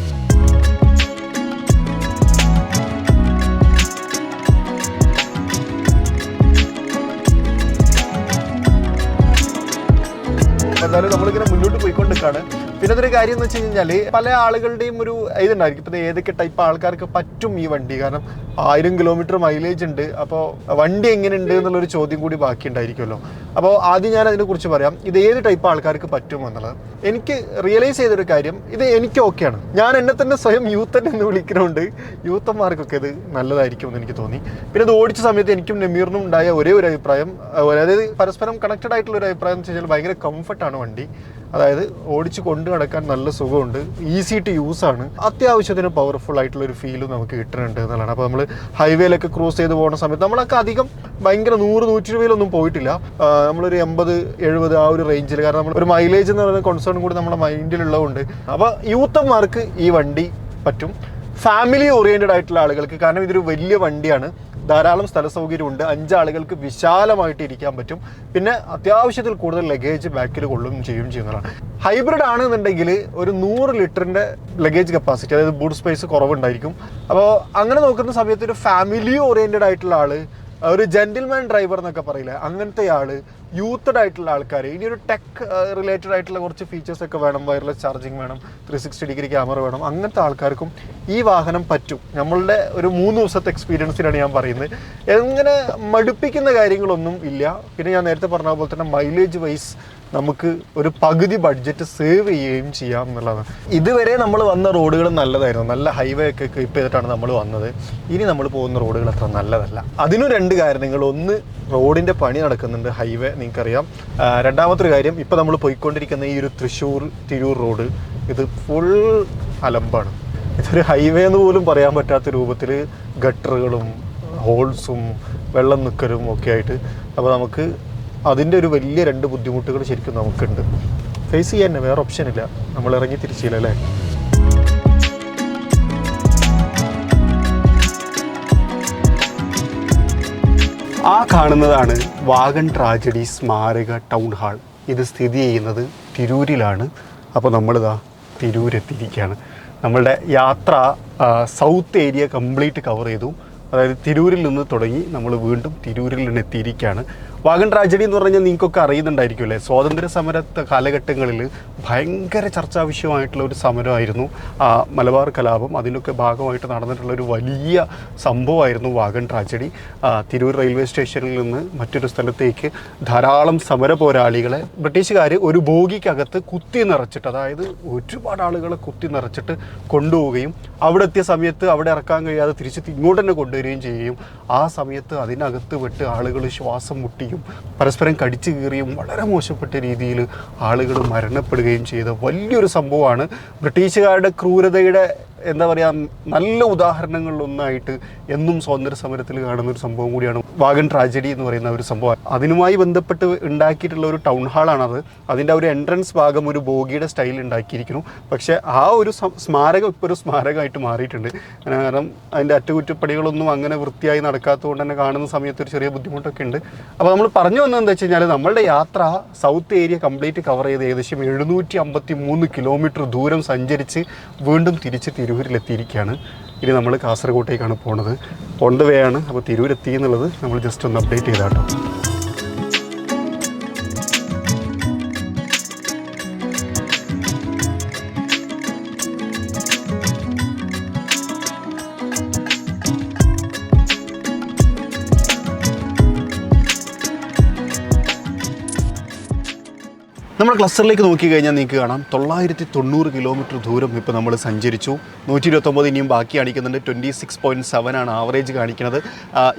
എന്തായാലും നമ്മളിങ്ങനെ മുന്നോട്ട് പോയിക്കൊണ്ടിരിക്കുകയാണ്. പിന്നെ അതൊരു കാര്യം എന്ന് വെച്ച് കഴിഞ്ഞാൽ പല ആളുകളുടെയും ഒരു ഇതുണ്ടായിരിക്കും. ഇപ്പോൾ ഏതൊക്കെ ടൈപ്പ് ആൾക്കാർക്ക് പറ്റും ഈ വണ്ടി? കാരണം ആയിരം കിലോമീറ്റർ മൈലേജ് ഉണ്ട്. അപ്പോൾ വണ്ടി എങ്ങനെയുണ്ട് എന്നുള്ളൊരു ചോദ്യം കൂടി ബാക്കി ഉണ്ടായിരിക്കുമല്ലോ അപ്പോൾ ആദ്യം ഞാൻ അതിനെക്കുറിച്ച് പറയാം. ഇത് ഏത് ടൈപ്പ് ആൾക്കാർക്ക് പറ്റും എന്നുള്ളത്. എനിക്ക് റിയലൈസ് ചെയ്തൊരു കാര്യം ഇത് എനിക്ക് ഓക്കെയാണ് ഞാൻ എന്നെ തന്നെ സ്വയം യൂത്തൻ എന്ന് വിളിക്കുന്നതുകൊണ്ട് യൂത്തന്മാർക്കൊക്കെ ഇത് നല്ലതായിരിക്കും എന്ന് എനിക്ക് തോന്നി. പിന്നെ ഇത് ഓടിച്ച സമയത്ത് എനിക്കും നെമീറിനും ഉണ്ടായ ഒരേ ഒരു അഭിപ്രായം. അതായത് പരസ്പരം കണക്റ്റഡ് ആയിട്ടുള്ള ഒരു അഭിപ്രായം എന്ന് വെച്ച് കഴിഞ്ഞാൽ ഭയങ്കര കംഫർട്ടാണ് വണ്ടി. അതായത് ഓടിച്ച് കൊണ്ടു നടക്കാൻ നല്ല സുഖമുണ്ട്. ഈസി ടു യൂസ് ആണ്. അത്യാവശ്യത്തിന് പവർഫുൾ ആയിട്ടുള്ള ഒരു ഫീലും നമുക്ക് കിട്ടുന്നുണ്ട് എന്നുള്ളതാണ്. അപ്പോൾ നമ്മൾ ഹൈവേയിലൊക്കെ ക്രോസ് ചെയ്ത് പോകുന്ന സമയത്ത് നമ്മളൊക്കെ അധികം ഭയങ്കര നൂറ് നൂറ്റി രൂപയിലൊന്നും പോയിട്ടില്ല. നമ്മളൊരു എൺപത് എഴുപത് ആ ഒരു റേഞ്ചിൽ കാരണം നമ്മൾ ഒരു മൈലേജ് എന്ന് പറയുന്ന കോൺസേൺ കൂടി നമ്മുടെ മൈൻഡിലുള്ളതുകൊണ്ട് അപ്പോൾ യൂത്തന്മാർക്ക് ഈ വണ്ടി പറ്റും. ഫാമിലി ഓറിയന്റഡ് ആയിട്ടുള്ള ആളുകൾക്ക്. കാരണം ഇതൊരു വലിയ വണ്ടിയാണ്. ധാരാളം സ്ഥല സൗകര്യമുണ്ട് അഞ്ചാളുകൾക്ക് വിശാലമായിട്ട് ഇരിക്കാൻ പറ്റും. പിന്നെ അത്യാവശ്യത്തിൽ കൂടുതൽ ലഗേജ് ബാക്കിൽ കൊള്ളും ചെയ്യും ചെയ്യുന്നതാണ്. ഹൈബ്രിഡ് ആണെന്നുണ്ടെങ്കിൽ ഒരു നൂറ് ലിറ്ററിന്റെ ലഗേജ് കപ്പാസിറ്റി അതായത് ബൂട്ട് സ്പേസ് കുറവുണ്ടായിരിക്കും. അപ്പോൾ അങ്ങനെ നോക്കുന്ന സമയത്ത് ഒരു ഫാമിലി ഓറിയന്റഡ് ആയിട്ടുള്ള ആൾ ഒരു ജെന്റിൽമാൻ ഡ്രൈവർ എന്നൊക്കെ പറയില്ലേ അങ്ങനത്തെ ആൾ യൂത്തഡ് ആയിട്ടുള്ള ആൾക്കാർ ഇനി ഒരു ടെക് റിലേറ്റഡ് ആയിട്ടുള്ള കുറച്ച് ഫീച്ചേഴ്സ് ഒക്കെ വേണം വയർലെസ് ചാർജിങ് വേണം ത്രീ സിക്സ്റ്റി ഡിഗ്രി ക്യാമറ വേണം അങ്ങനത്തെ ആൾക്കാർക്കും ഈ വാഹനം പറ്റും. നമ്മളുടെ ഒരു മൂന്ന് ദിവസത്തെ എക്സ്പീരിയൻസിലാണ് ഞാൻ പറയുന്നത്. എങ്ങനെ മടുപ്പിക്കുന്ന കാര്യങ്ങളൊന്നും ഇല്ല. പിന്നെ ഞാൻ നേരത്തെ പറഞ്ഞ പോലെ തന്നെ മൈലേജ് വൈസ് നമുക്ക് ഒരു പകുതി ബഡ്ജറ്റ് സേവ് ചെയ്യുകയും ചെയ്യാം എന്നുള്ളതാണ്. ഇതുവരെ നമ്മൾ വന്ന റോഡുകൾ നല്ലതായിരുന്നു. നല്ല ഹൈവേ ഒക്കെ ക്ലിപ്പ് ചെയ്തിട്ടാണ് നമ്മൾ വന്നത്. ഇനി നമ്മൾ പോകുന്ന റോഡുകൾ അത്ര നല്ലതല്ല. അതിനും രണ്ട് കാരണങ്ങൾ. ഒന്ന് റോഡിന്റെ പണി നടക്കുന്നുണ്ട് ഹൈവേ നിങ്ങൾക്കറിയാം. രണ്ടാമത്തൊരു കാര്യം ഇപ്പോൾ നമ്മൾ പോയിക്കൊണ്ടിരിക്കുന്ന ഈ ഒരു തൃശ്ശൂർ തിരൂർ റോഡ് ഇത് ഫുൾ അലമ്പാണ്. ഇതൊരു ഹൈവേ എന്ന് പോലും പറയാൻ പറ്റാത്ത രൂപത്തിൽ ഗട്ടറുകളും ഹോൾസും വെള്ളം നിൽക്കലും ഒക്കെ ആയിട്ട്. അപ്പോൾ നമുക്ക് അതിന്റെ ഒരു വലിയ രണ്ട് ബുദ്ധിമുട്ടുകൾ ശരിക്കും നമുക്കുണ്ട്. ഫേസ് ചെയ്യാൻ തന്നെ വേറെ ഇല്ല. നമ്മൾ ഇറങ്ങി തിരിച്ചില്ല അല്ലേ? ആ കാണുന്നതാണ് വാഗൺ ട്രാജഡി സ്മാരക ടൗൺ ഹാൾ. ഇത് സ്ഥിതി ചെയ്യുന്നത് തിരൂരിലാണ്. അപ്പോൾ നമ്മളിതാ തിരൂരെത്തിയിരിക്കുകയാണ്. നമ്മളുടെ യാത്ര സൗത്ത് ഏരിയ കംപ്ലീറ്റ് കവർ ചെയ്തു. അതായത് തിരൂരിൽ നിന്ന് തുടങ്ങി നമ്മൾ വീണ്ടും തിരൂരിൽ നിന്ന് എത്തിയിരിക്കുകയാണ്. വാഗൺ ട്രാജഡി എന്ന് പറഞ്ഞാൽ നിങ്ങൾക്കൊക്കെ അറിയുന്നുണ്ടായിരിക്കും അല്ലേ? സ്വാതന്ത്ര്യ സമര കാലഘട്ടങ്ങളിൽ ഭയങ്കര ചർച്ചാ വിഷയമായിട്ടുള്ള ഒരു സമരമായിരുന്നു. മലബാർ കലാപം അതിനൊക്കെ ഭാഗമായിട്ട് നടന്നിട്ടുള്ള ഒരു വലിയ സംഭവമായിരുന്നു വാഗൺ ട്രാജഡി. തിരൂർ റെയിൽവേ സ്റ്റേഷനിൽ നിന്ന് മറ്റൊരു സ്ഥലത്തേക്ക് ധാരാളം സമര പോരാളികളെ ബ്രിട്ടീഷുകാർ ഒരു ബോഗിക്കകത്ത് കുത്തി നിറച്ചിട്ട് അതായത് ഒരുപാട് ആളുകളെ കുത്തി നിറച്ചിട്ട് കൊണ്ടുപോവുകയും അവിടെ എത്തിയ സമയത്ത് അവിടെ ഇറക്കാൻ കഴിയാതെ തിരിച്ച് ഇങ്ങോട്ട് തന്നെ കൊണ്ടുവരികയും ചെയ്യുകയും ആ സമയത്ത് അതിനകത്ത് വിട്ട് ആളുകൾ ശ്വാസം മുട്ടിയും പരസ്പരം കടിച്ചു കീറിയും വളരെ മോശപ്പെട്ട രീതിയിൽ ആളുകൾ മരണപ്പെടുകയും ചെയ്ത വലിയൊരു സംഭവമാണ്. ബ്രിട്ടീഷുകാരുടെ ക്രൂരതയുടെ എന്താ പറയുക നല്ല ഉദാഹരണങ്ങളിലൊന്നായിട്ട് എന്നും സ്വാതന്ത്ര്യ സമരത്തിൽ കാണുന്ന ഒരു സംഭവം കൂടിയാണ് വാഗൺ ട്രാജഡി എന്ന് പറയുന്ന ഒരു സംഭവം. അതിനുമായി ബന്ധപ്പെട്ട് ഉണ്ടാക്കിയിട്ടുള്ള ഒരു ടൗൺ ഹാളാണത്. അതിന്റെ ഒരു എൻട്രൻസ് ഭാഗം ഒരു ബോഗിയുടെ സ്റ്റൈൽ ഉണ്ടാക്കിയിരിക്കുന്നു. പക്ഷേ ആ ഒരു സ്മാരകം ഇപ്പോൾ ഒരു സ്മാരകമായിട്ട് മാറിയിട്ടുണ്ട്. കാരണം അതിന്റെ അറ്റകുറ്റപ്പണികളൊന്നും അങ്ങനെ വൃത്തിയായി നടക്കാത്തതുകൊണ്ട് തന്നെ കാണുന്ന സമയത്ത് ഒരു ചെറിയ ബുദ്ധിമുട്ടൊക്കെ ഉണ്ട്. അപ്പോൾ നമ്മൾ പറഞ്ഞു വന്നത് എന്താ വെച്ച് കഴിഞ്ഞാൽ നമ്മളുടെ യാത്ര സൗത്ത് ഏരിയ കംപ്ലീറ്റ് കവർ ചെയ്ത് ഏകദേശം എഴുന്നൂറ്റി അമ്പത്തി മൂന്ന് കിലോമീറ്റർ ദൂരം സഞ്ചരിച്ച് വീണ്ടും തിരിച്ച് തിരൂരിലെത്തിയിരിക്കുകയാണ്. ഇനി നമ്മൾ കാസർഗോട്ടേക്കാണ് പോണത്. ഓൺ ദ വേ ആണ് അപ്പോൾ തിരൂരെത്തി എന്നുള്ളത് നമ്മൾ ജസ്റ്റ് ഒന്ന് അപ്ഡേറ്റ് ചെയ്താട്ടോ. നമ്മുടെ ക്ലസ്റ്ററിലേക്ക് നോക്കി കഴിഞ്ഞാൽ നിങ്ങൾക്ക് കാണാം തൊള്ളായിരത്തി തൊണ്ണൂറ് കിലോമീറ്റർ ദൂരം ഇപ്പോൾ നമ്മൾ സഞ്ചരിച്ചു. നൂറ്റി ഇരുപത്തൊമ്പത് ഇനിയും ബാക്കി കാണിക്കുന്നുണ്ട്. ട്വന്റി സിക്സ് പോയിന്റ് സെവൻ ആണ് ആവറേജ് കാണിക്കുന്നത്.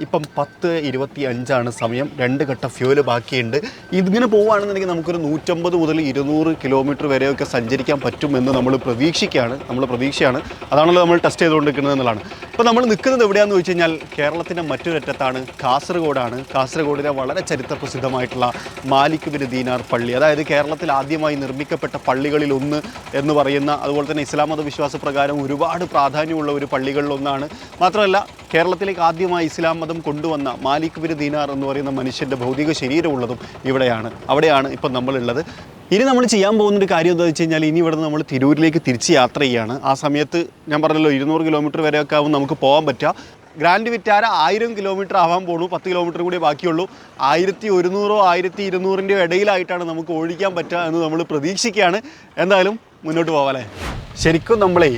ഇപ്പം പത്ത് ഇരുപത്തി അഞ്ചാണ് സമയം. രണ്ട് ഘട്ട ഫ്യൂൽ ബാക്കിയുണ്ട്. ഇതിങ്ങനെ പോവുകയാണെന്നുണ്ടെങ്കിൽ നമുക്കൊരു നൂറ്റമ്പത് മുതൽ ഇരുന്നൂറ് കിലോമീറ്റർ വരെയൊക്കെ സഞ്ചരിക്കാൻ പറ്റുമെന്ന് നമ്മൾ പ്രതീക്ഷിക്കുകയാണ്. നമ്മൾ പ്രതീക്ഷയാണ്. അതാണല്ലോ നമ്മൾ ടെസ്റ്റ് ചെയ്തുകൊണ്ടിരിക്കുന്നത് എന്നുള്ളതാണ്. ഇപ്പോൾ നമ്മൾ നിൽക്കുന്നത് എവിടെയാണെന്ന് വെച്ച് കഴിഞ്ഞാൽ കേരളത്തിന്റെ മറ്റൊരറ്റത്താണ് കാസർഗോഡാണ്. കാസർഗോഡിലെ വളരെ ചരിത്ര പ്രസിദ്ധമായിട്ടുള്ള മാലിക് ബിൻ ദീനാർ പള്ളി. അതായത് കേരളത്തിൽ ആദ്യമായി നിർമ്മിക്കപ്പെട്ട പള്ളികളിൽ ഒന്ന് എന്ന് പറയുന്ന അതുപോലെ തന്നെ ഇസ്ലാം മത വിശ്വാസ പ്രകാരം ഒരുപാട് പ്രാധാന്യമുള്ള ഒരു പള്ളികളിലൊന്നാണ് മാത്രമല്ല കേരളത്തിലേക്ക് ആദ്യമായി ഇസ്ലാം മതം കൊണ്ടുവന്ന മാലിക് ബിൻ ദീനാർ എന്ന് പറയുന്ന മനുഷ്യന്റെ ഭൗതിക ശരീരമുള്ളതും ഇവിടെയാണ്. അവിടെയാണ് ഇപ്പം നമ്മളുള്ളത്. ഇനി നമ്മൾ ചെയ്യാൻ പോകുന്നൊരു കാര്യം എന്താ വെച്ച് കഴിഞ്ഞാൽ ഇനി ഇവിടെ നമ്മൾ തിരൂരിലേക്ക് തിരിച്ച് യാത്ര ചെയ്യുകയാണ് ആ സമയത്ത് ഞാൻ പറഞ്ഞല്ലോ ഇരുന്നൂറ് കിലോമീറ്റർ വരെയൊക്കെ ആവും നമുക്ക് പോകാൻ പറ്റുക. ഗ്രാൻഡ് വിറ്റാര ആയിരം കിലോമീറ്റർ ആവാൻ പോണു. പത്ത് കിലോമീറ്റർ കൂടി ബാക്കിയുള്ളൂ. ആയിരത്തി ഒരുന്നൂറോ ആയിരത്തി ഇരുന്നൂറിന്റെയോ ഇടയിലായിട്ടാണ് നമുക്ക് ഓടിക്കാൻ പറ്റുക എന്ന് നമ്മൾ പ്രതീക്ഷിക്കുകയാണ്. എന്തായാലും മുന്നോട്ട് പോകാമല്ലേ ശരിക്കും നമ്മളെ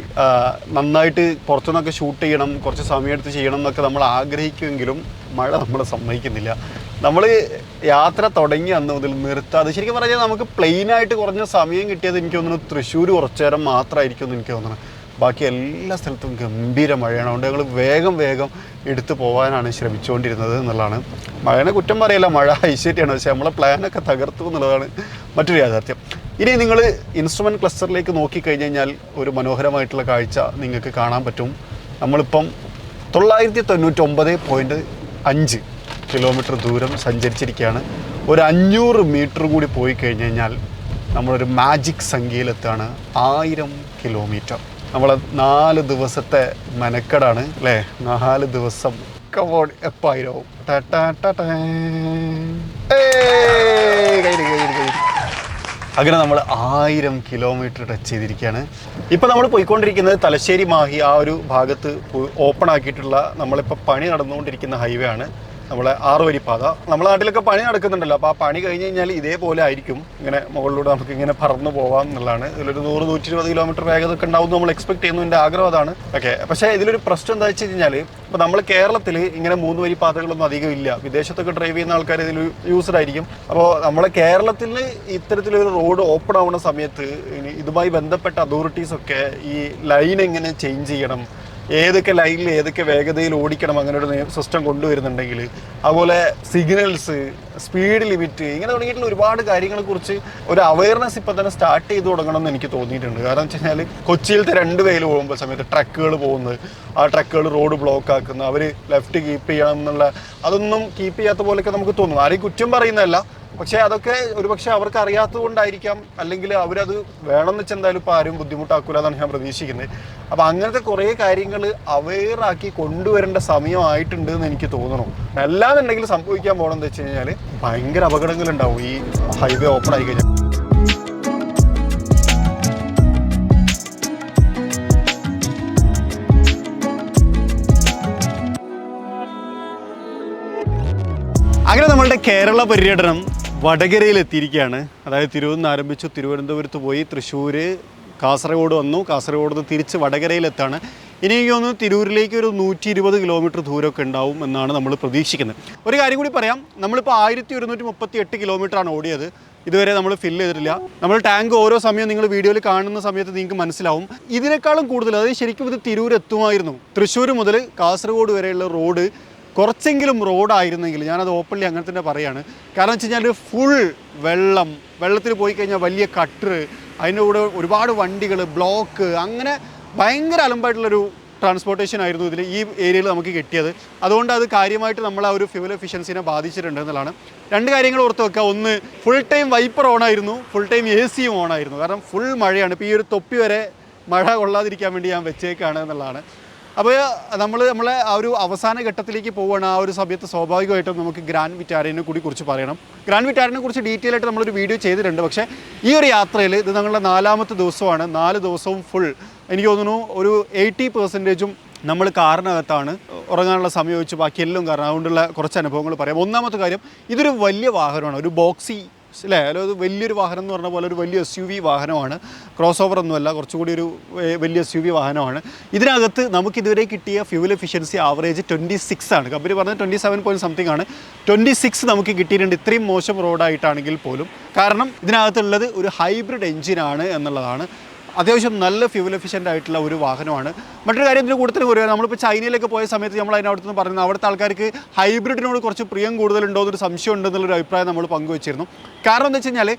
നന്നായിട്ട് പുറത്തുനിന്നൊക്കെ ഷൂട്ട് ചെയ്യണം കുറച്ച് സമയമെടുത്ത് ചെയ്യണം എന്നൊക്കെ നമ്മൾ ആഗ്രഹിക്കുമെങ്കിലും മഴ നമ്മളെ സമ്മതിക്കുന്നില്ല. നമ്മൾ യാത്ര തുടങ്ങി അന്ന് മുതൽ നിർത്താതെ ശരിക്കും പറഞ്ഞാൽ നമുക്ക് പ്ലെയിനായിട്ട് കുറഞ്ഞ സമയം കിട്ടിയത് എനിക്ക് തോന്നുന്നു തൃശ്ശൂർ കുറച്ചു നേരം മാത്രമായിരിക്കും എന്ന് എനിക്ക് തോന്നുന്നു. ബാക്കി എല്ലാ സ്ഥലത്തും ഗംഭീര മഴയാണ്. അതുകൊണ്ട് ഞങ്ങൾ വേഗം വേഗം എടുത്തു പോകാനാണ് ശ്രമിച്ചുകൊണ്ടിരുന്നത് എന്നുള്ളതാണ്. മഴനെ കുറ്റം പറയില്ല മഴ ഐശ്വര്യമാണ്. പക്ഷേ നമ്മളെ പ്ലാനൊക്കെ തകർത്തു എന്നുള്ളതാണ് മറ്റൊരു യാഥാർത്ഥ്യം. ഇനി നിങ്ങൾ ഇൻസ്ട്രുമെന്റ് ക്ലസ്റ്ററിലേക്ക് നോക്കിക്കഴിഞ്ഞ് കഴിഞ്ഞാൽ ഒരു മനോഹരമായിട്ടുള്ള കാഴ്ച നിങ്ങൾക്ക് കാണാൻ പറ്റും. നമ്മളിപ്പം തൊള്ളായിരത്തി തൊണ്ണൂറ്റൊമ്പത് പോയിന്റ് അഞ്ച് കിലോമീറ്റർ ദൂരം സഞ്ചരിച്ചിരിക്കുകയാണ്. ഒരു അഞ്ഞൂറ് മീറ്റർ കൂടി പോയി കഴിഞ്ഞ് കഴിഞ്ഞാൽ നമ്മളൊരു മാജിക് സംഖ്യയിലെത്താണ് ആയിരം കിലോമീറ്റർ നമ്മൾ നാല് ദിവസത്തെ മെനക്കെടാണ് അല്ലേ? നാല് ദിവസം കവോൺ എപ്പായിരവും. അങ്ങനെ നമ്മൾ ആയിരം കിലോമീറ്റർ ടച്ച് ചെയ്തിരിക്കുകയാണ്. ഇപ്പോൾ നമ്മൾ പോയിക്കൊണ്ടിരിക്കുന്നത് തലശ്ശേരി മാഹി ആ ഒരു ഭാഗത്ത് ഓപ്പൺ ആക്കിയിട്ടുള്ള നമ്മളിപ്പോൾ പണി നടന്നുകൊണ്ടിരിക്കുന്ന ഹൈവേ ആണ്. നമ്മളെ ആറുവരി പാത. നമ്മളെ നാട്ടിലൊക്കെ പണി നടക്കുന്നുണ്ടല്ലോ. അപ്പോൾ ആ പണി കഴിഞ്ഞ് കഴിഞ്ഞാൽ ഇതേപോലെ ആയിരിക്കും. ഇങ്ങനെ മുകളിലൂടെ നമുക്ക് ഇങ്ങനെ പറന്ന് പോവാം എന്നുള്ളതാണ്. ഇതിലൊരു നൂറ് നൂറ്റി ഇരുപത് കിലോമീറ്റർ വേഗത ഒക്കെ ഉണ്ടാവും നമ്മൾ എക്സ്പെക്ട് ചെയ്യുന്നു. എന്റെ ആഗ്രഹം അതാണ്. ഓക്കെ. പക്ഷേ ഇതിലൊരു പ്രശ്നം എന്താ വെച്ച് കഴിഞ്ഞാൽ ഇപ്പോൾ നമ്മൾ കേരളത്തിൽ ഇങ്ങനെ മൂന്ന് വരി പാതകളൊന്നും അധികം ഇല്ല. വിദേശത്തൊക്കെ ഡ്രൈവ് ചെയ്യുന്ന ആൾക്കാർ ഇതിൽ യൂസ്ഡ് ആയിരിക്കും. അപ്പോൾ നമ്മളെ കേരളത്തിൽ ഇത്തരത്തിലൊരു റോഡ് ഓപ്പൺ ആവുന്ന സമയത്ത് ഇതുമായി ബന്ധപ്പെട്ട അതോറിറ്റീസ് ഒക്കെ ഈ ലൈൻ എങ്ങനെ ചേഞ്ച് ചെയ്യണം? ഏതൊക്കെ ലൈനിൽ ഏതൊക്കെ വേഗതയിൽ ഓടിക്കണം അങ്ങനെ ഒരു സിസ്റ്റം കൊണ്ടുവരുന്നുണ്ടെങ്കിൽ അതുപോലെ സിഗ്നൽസ് സ്പീഡ് ലിമിറ്റ് ഇങ്ങനെ തുടങ്ങിയിട്ടുള്ള ഒരുപാട് കാര്യങ്ങളെക്കുറിച്ച് ഒരു അവയർനെസ് ഇപ്പം തന്നെ സ്റ്റാർട്ട് ചെയ്ത് തുടങ്ങണം എന്ന് എനിക്ക് തോന്നിയിട്ടുണ്ട്. കാരണം എന്ന് വെച്ച് കഴിഞ്ഞാൽ കൊച്ചിയിലത്തെ രണ്ട് വെയിൽ പോകുമ്പോൾ സമയത്ത് ട്രക്കുകൾ പോകുന്നത്. ആ ട്രക്കുകൾ റോഡ് ബ്ലോക്ക് ആക്കുന്ന അവർ ലെഫ്റ്റ് കീപ്പ് ചെയ്യണം എന്നുള്ള അതൊന്നും കീപ്പ് ചെയ്യാത്ത പോലെയൊക്കെ നമുക്ക് തോന്നും. ആരെയും കുറ്റം പറയുന്നതല്ല. പക്ഷേ അതൊക്കെ ഒരുപക്ഷെ അവർക്ക് അറിയാത്തത് കൊണ്ടായിരിക്കാം അല്ലെങ്കിൽ അവരത് വേണമെന്ന് വെച്ചാൽ എന്തായാലും ഇപ്പോൾ ആരും ബുദ്ധിമുട്ടാക്കൂല എന്നാണ് ഞാൻ പ്രതീക്ഷിക്കുന്നത്. അപ്പോൾ അങ്ങനത്തെ കുറേ കാര്യങ്ങൾ അവെയറാക്കി കൊണ്ടുവരേണ്ട സമയമായിട്ടുണ്ട് എന്ന് എനിക്ക് തോന്നണം. അല്ലാന്നുണ്ടെങ്കിൽ സംഭവിക്കാൻ പോകണമെന്ന് വെച്ച് കഴിഞ്ഞാൽ ഭയങ്കര അപകടങ്ങൾ ഉണ്ടാവും ഈ ഹൈവേ ഓപ്പൺ ആയി കഴിഞ്ഞാൽ. അങ്ങനെ നമ്മളുടെ കേരള പര്യടനം വടകരയിൽ എത്തിയിരിക്കുകയാണ് അതായത് നിന്ന് ആരംഭിച്ചു തിരുവനന്തപുരത്ത് പോയി തൃശ്ശൂർ കാസർഗോഡ് വന്നു. കാസർഗോഡ് നിന്ന് തിരിച്ച് വടകരയിലെത്താണ്. ഇനി എനിക്ക് തോന്നുന്നു തിരൂരിലേക്ക് ഒരു നൂറ്റി ഇരുപത് കിലോമീറ്റർ ദൂരമൊക്കെ ഉണ്ടാവും എന്നാണ് നമ്മൾ പ്രതീക്ഷിക്കുന്നത്. ഒരു കാര്യം കൂടി പറയാം. നമ്മളിപ്പോൾ ആയിരത്തി ഒരുന്നൂറ്റി മുപ്പത്തി എട്ട് കിലോമീറ്ററാണ് ഓടിയത്. ഇതുവരെ നമ്മൾ ഫില്ല് ചെയ്തിട്ടില്ല. നമ്മൾ ടാങ്ക് ഓരോ സമയം നിങ്ങൾ വീഡിയോയിൽ കാണുന്ന സമയത്ത് നിങ്ങൾക്ക് മനസ്സിലാവും. ഇതിനേക്കാളും കൂടുതൽ അതായത് ശരിക്കും ഇത് തിരൂർ എത്തുമായിരുന്നു തൃശ്ശൂർ മുതൽ കാസർഗോഡ് വരെയുള്ള റോഡ് കുറച്ചെങ്കിലും റോഡായിരുന്നെങ്കിൽ ഞാനത് ഓപ്പൺലി അങ്ങനെ തന്നെ പറയാണ്. കാരണം വെച്ച് കഴിഞ്ഞാൽ ഫുൾ വെള്ളം വെള്ളത്തിൽ പോയി കഴിഞ്ഞാൽ വലിയ കട്ടർ അതിന്റെ കൂടെ ഒരുപാട് വണ്ടികൾ ബ്ലോക്ക് അങ്ങനെ ഭയങ്കര അലമ്പായിട്ടുള്ളൊരു ട്രാൻസ്പോർട്ടേഷൻ ആയിരുന്നു ഇതിൽ ഈ ഏരിയയിൽ നമുക്ക് കിട്ടിയത്. അതുകൊണ്ട് അത് കാര്യമായിട്ട് നമ്മൾ ആ ഒരു ഫ്യൂവൽ എഫിഷ്യൻസിനെ ബാധിച്ചിട്ടുണ്ട് എന്നുള്ളതാണ്. രണ്ട് കാര്യങ്ങൾ ഓർത്ത് വെക്കുക. ഒന്ന് ഫുൾ ടൈം വൈപ്പർ ഓൺ ആയിരുന്നു. ഫുൾ ടൈം എ സിയും ഓൺ ആയിരുന്നു. കാരണം ഫുൾ മഴയാണ്. ഇപ്പോൾ ഈ ഒരു തൊപ്പി വരെ മഴ കൊള്ളാതിരിക്കാൻ വേണ്ടി ഞാൻ വെച്ചേക്കാണ് എന്നുള്ളതാണ്. അപ്പോൾ നമ്മൾ നമ്മളെ ആ ഒരു അവസാന ഘട്ടത്തിലേക്ക് പോവുകയാണ് ആ ഒരു സമയത്ത് സ്വാഭാവികമായിട്ടും നമുക്ക് ഗ്രാൻഡ് വിറ്റാരിനെ കൂടി കുറിച്ച് പറയണം. ഗ്രാൻഡ് വിറ്റാരിനെ കുറിച്ച് ഡീറ്റെയിൽ ആയിട്ട് നമ്മളൊരു വീഡിയോ ചെയ്തിട്ടുണ്ട്. പക്ഷേ ഈ ഒരു യാത്രയിൽ ഇത് ഞങ്ങളുടെ നാലാമത്തെ ദിവസമാണ്. നാല് ദിവസവും ഫുൾ എനിക്ക് തോന്നുന്നു ഒരു എയ്റ്റി പെർസെന്റേജും നമ്മൾ കാറിനകത്താണ് ഉറങ്ങാനുള്ള സമയം വെച്ച് ബാക്കി എല്ലാം കാരണം അതുകൊണ്ടുള്ള കുറച്ച് അനുഭവങ്ങൾ പറയാം. ഒന്നാമത്തെ കാര്യം ഇതൊരു വലിയ വാഹനമാണ്. ഒരു ബോക്സി അല്ലേ അല്ല ഒരു വലിയൊരു വാഹനം എന്ന് പറഞ്ഞ പോലെ ഒരു വലിയ എസ് യു വി വാഹനമാണ്. ക്രോസ് ഓവർ ഒന്നുമല്ല കുറച്ചുകൂടി ഒരു വലിയ എസ് യു വി വാഹനമാണ്. ഇതിനകത്ത് നമുക്ക് ഇതുവരെ കിട്ടിയ fuel efficiency average twenty six ആണ്. കമ്പനി പറഞ്ഞത് ട്വന്റി സെവൻ പോയിന്റ് സംതിങ് ആണ്. ട്വന്റി സിക്സ് നമുക്ക് കിട്ടിയിട്ടുണ്ട്. ഇത്രയും മോശം റോഡായിട്ടാണെങ്കിൽ പോലും. കാരണം ഇതിനകത്തുള്ളത് ഒരു ഹൈബ്രിഡ് എഞ്ചിനാണ് എന്നുള്ളതാണ് അത്യാവശ്യം നല്ല ഫ്യൂവൽ എഫിഷ്യന്റ് ആയിട്ടുള്ള ഒരു വാഹനമാണ്. മറ്റൊരു കാര്യം ഇതിന് കൂടുതൽ പറയുക നമ്മളിപ്പോൾ ചൈനയിലേക്ക് പോയ സമയത്ത് നമ്മൾ അതിനടുത്ത് നിന്ന് പറയുന്നത് അവിടുത്തെ ആൾക്കാർക്ക് ഹൈബ്രിഡിനോട് കുറച്ച് പ്രിയം കൂടുതലുണ്ടോ എന്നൊരു സംശയം ഉണ്ടെന്നുള്ളൊരു അഭിപ്രായം നമ്മൾ പങ്കുവച്ചിരുന്നു. കാരണം എന്താ വെച്ച് കഴിഞ്ഞാൽ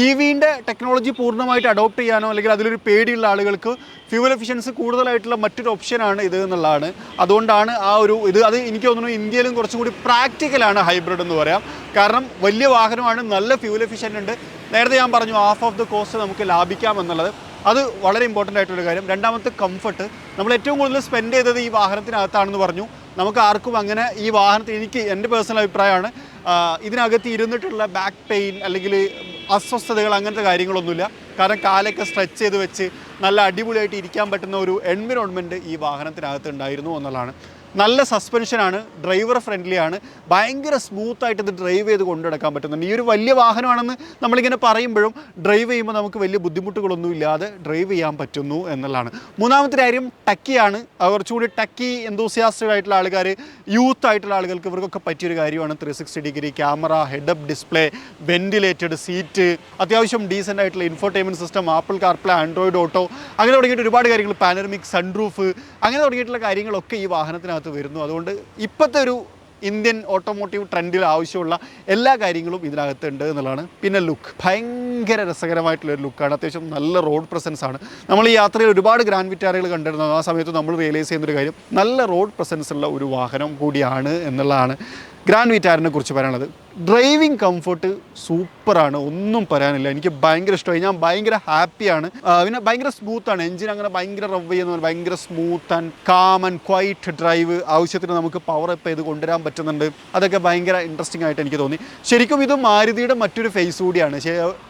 ഇ വിന്റെ ടെക്നോളജി പൂർണമായിട്ട് അഡോപ്റ്റ് ചെയ്യാനോ അല്ലെങ്കിൽ അതിലൊരു പേടിയുള്ള ആളുകൾക്ക് ഫ്യൂവൽ എഫിഷ്യൻസി കൂടുതലായിട്ടുള്ള മറ്റൊരു ഓപ്ഷനാണ് ഇത് എന്നുള്ളതാണ്. അതുകൊണ്ടാണ് ആ ഒരു ഇത് അത് എനിക്ക് തോന്നുന്നു ഇന്ത്യയിലും കുറച്ചും കൂടി പ്രാക്ടിക്കലാണ് ഹൈബ്രിഡ് എന്ന് പറയാം. കാരണം വലിയ വാഹനമാണ് നല്ല ഫ്യൂവൽ എഫിഷ്യന്റ് ഉണ്ട്. നേരത്തെ ഞാൻ പറഞ്ഞു ഹാഫ് ഓഫ് ദ കോസ്റ്റ് നമുക്ക് ലാഭിക്കാം എന്നുള്ളത്. അത് വളരെ ഇമ്പോർട്ടന്റ് ആയിട്ടുള്ള കാര്യം. രണ്ടാമത്തെ കംഫർട്ട് നമ്മൾ ഏറ്റവും കൂടുതൽ സ്പെൻഡ് ചെയ്തത് ഈ വാഹനത്തിനകത്താണെന്ന് പറഞ്ഞു. നമുക്ക് ആർക്കും അങ്ങനെ ഈ വാഹനത്തിൽ എനിക്ക് എന്റെ പേഴ്സണൽ അഭിപ്രായമാണ്. ഇതിനകത്ത് ഇരുന്നിട്ടുള്ള ബാക്ക് പെയിൻ അല്ലെങ്കിൽ അസ്വസ്ഥതകൾ അങ്ങനത്തെ കാര്യങ്ങളൊന്നുമില്ല. കാരണം കാലൊക്കെ സ്ട്രെച്ച് ചെയ്ത് വെച്ച് നല്ല അടിപൊളിയായിട്ട് ഇരിക്കാൻ പറ്റുന്ന ഒരു എൻവിറോൺമെന്റ് ഈ വാഹനത്തിനകത്ത് ഉണ്ടായിരുന്നു എന്നുള്ളതാണ്. നല്ല സസ്പെൻഷനാണ് ഡ്രൈവർ ഫ്രണ്ട്ലി ആണ്. ഭയങ്കര സ്മൂത്തായിട്ട് ഇത് ഡ്രൈവ് ചെയ്ത് കൊണ്ടുനടക്കാൻ പറ്റുന്നുണ്ട്. ഈ ഒരു വലിയ വാഹനമാണെന്ന് നമ്മളിങ്ങനെ പറയുമ്പോഴും ഡ്രൈവ് ചെയ്യുമ്പോൾ നമുക്ക് വലിയ ബുദ്ധിമുട്ടുകളൊന്നും ഇല്ലാതെ ഡ്രൈവ് ചെയ്യാൻ പറ്റുന്നു എന്നുള്ളതാണ്. മൂന്നാമത്തെ കാര്യം ടക്കിയാണ്. കുറച്ചുകൂടി ടക്കി എന്തോസിയാസ്റ്റഡ് ആയിട്ടുള്ള ആൾക്കാർ യൂത്ത് ആയിട്ടുള്ള ആളുകൾക്ക് ഇവർക്കൊക്കെ പറ്റിയൊരു കാര്യമാണ്. Three sixty degree camera head up display ventilated seat അത്യാവശ്യം ഡീസന്റ് ആയിട്ടുള്ള infotainment system Apple CarPlay Android Auto അങ്ങനെ തുടങ്ങിയിട്ട് ഒരുപാട് കാര്യങ്ങൾ പാനർമിക് സൺറൂഫ് അങ്ങനെ തുടങ്ങിയിട്ടുള്ള കാര്യങ്ങളൊക്കെ ഈ വാഹനത്തിനകത്ത് വരുന്നു. അതുകൊണ്ട് ഇപ്പോഴത്തെ ഒരു ഇന്ത്യൻ ഓട്ടോമോട്ടീവ് ട്രെൻഡിൽ ആവശ്യമുള്ള എല്ലാ കാര്യങ്ങളും ഇതിനകത്ത് ഉണ്ട് എന്നുള്ളതാണ്. പിന്നെ ലുക്ക് ഭയങ്കര രസകരമായിട്ടുള്ള ഒരു ലുക്കാണ് അത്യാവശ്യം നല്ല റോഡ് പ്രസൻസ് ആണ്. നമ്മൾ ഈ യാത്രയിൽ ഒരുപാട് ഗ്രാൻഡ് വിറ്റാറുകൾ കണ്ടിരുന്നത് ആ സമയത്ത് നമ്മൾ റിയലൈസ് ചെയ്യുന്നൊരു കാര്യം നല്ല റോഡ് പ്രസൻസ് ഉള്ള ഒരു വാഹനം കൂടിയാണ് എന്നുള്ളതാണ്. ഗ്രാൻഡ് വിറ്റാറിനെ കുറിച്ച് പറയാനുള്ളത്. ഡ്രൈവിംഗ് കംഫർട്ട് സൂപ്പറാണ്. ഒന്നും പറയാനില്ല. എനിക്ക് ഭയങ്കര ഇഷ്ടമായി. ഞാൻ ഭയങ്കര ഹാപ്പിയാണ്. പിന്നെ ഭയങ്കര സ്മൂത്താണ് എഞ്ചിൻ അങ്ങനെ ഭയങ്കര റവ് ചെയ്യുന്ന ഭയങ്കര smooth and calm and quiet drive ആവശ്യത്തിന് നമുക്ക് പവർ അപ്പ് ചെയ്ത് കൊണ്ടുവരാൻ പറ്റുന്നുണ്ട്. അതൊക്കെ ഭയങ്കര ഇൻട്രസ്റ്റിംഗ് ആയിട്ട് എനിക്ക് തോന്നി. ശരിക്കും ഇത് മാരുതിയുടെ മറ്റൊരു ഫേസ് കൂടിയാണ്.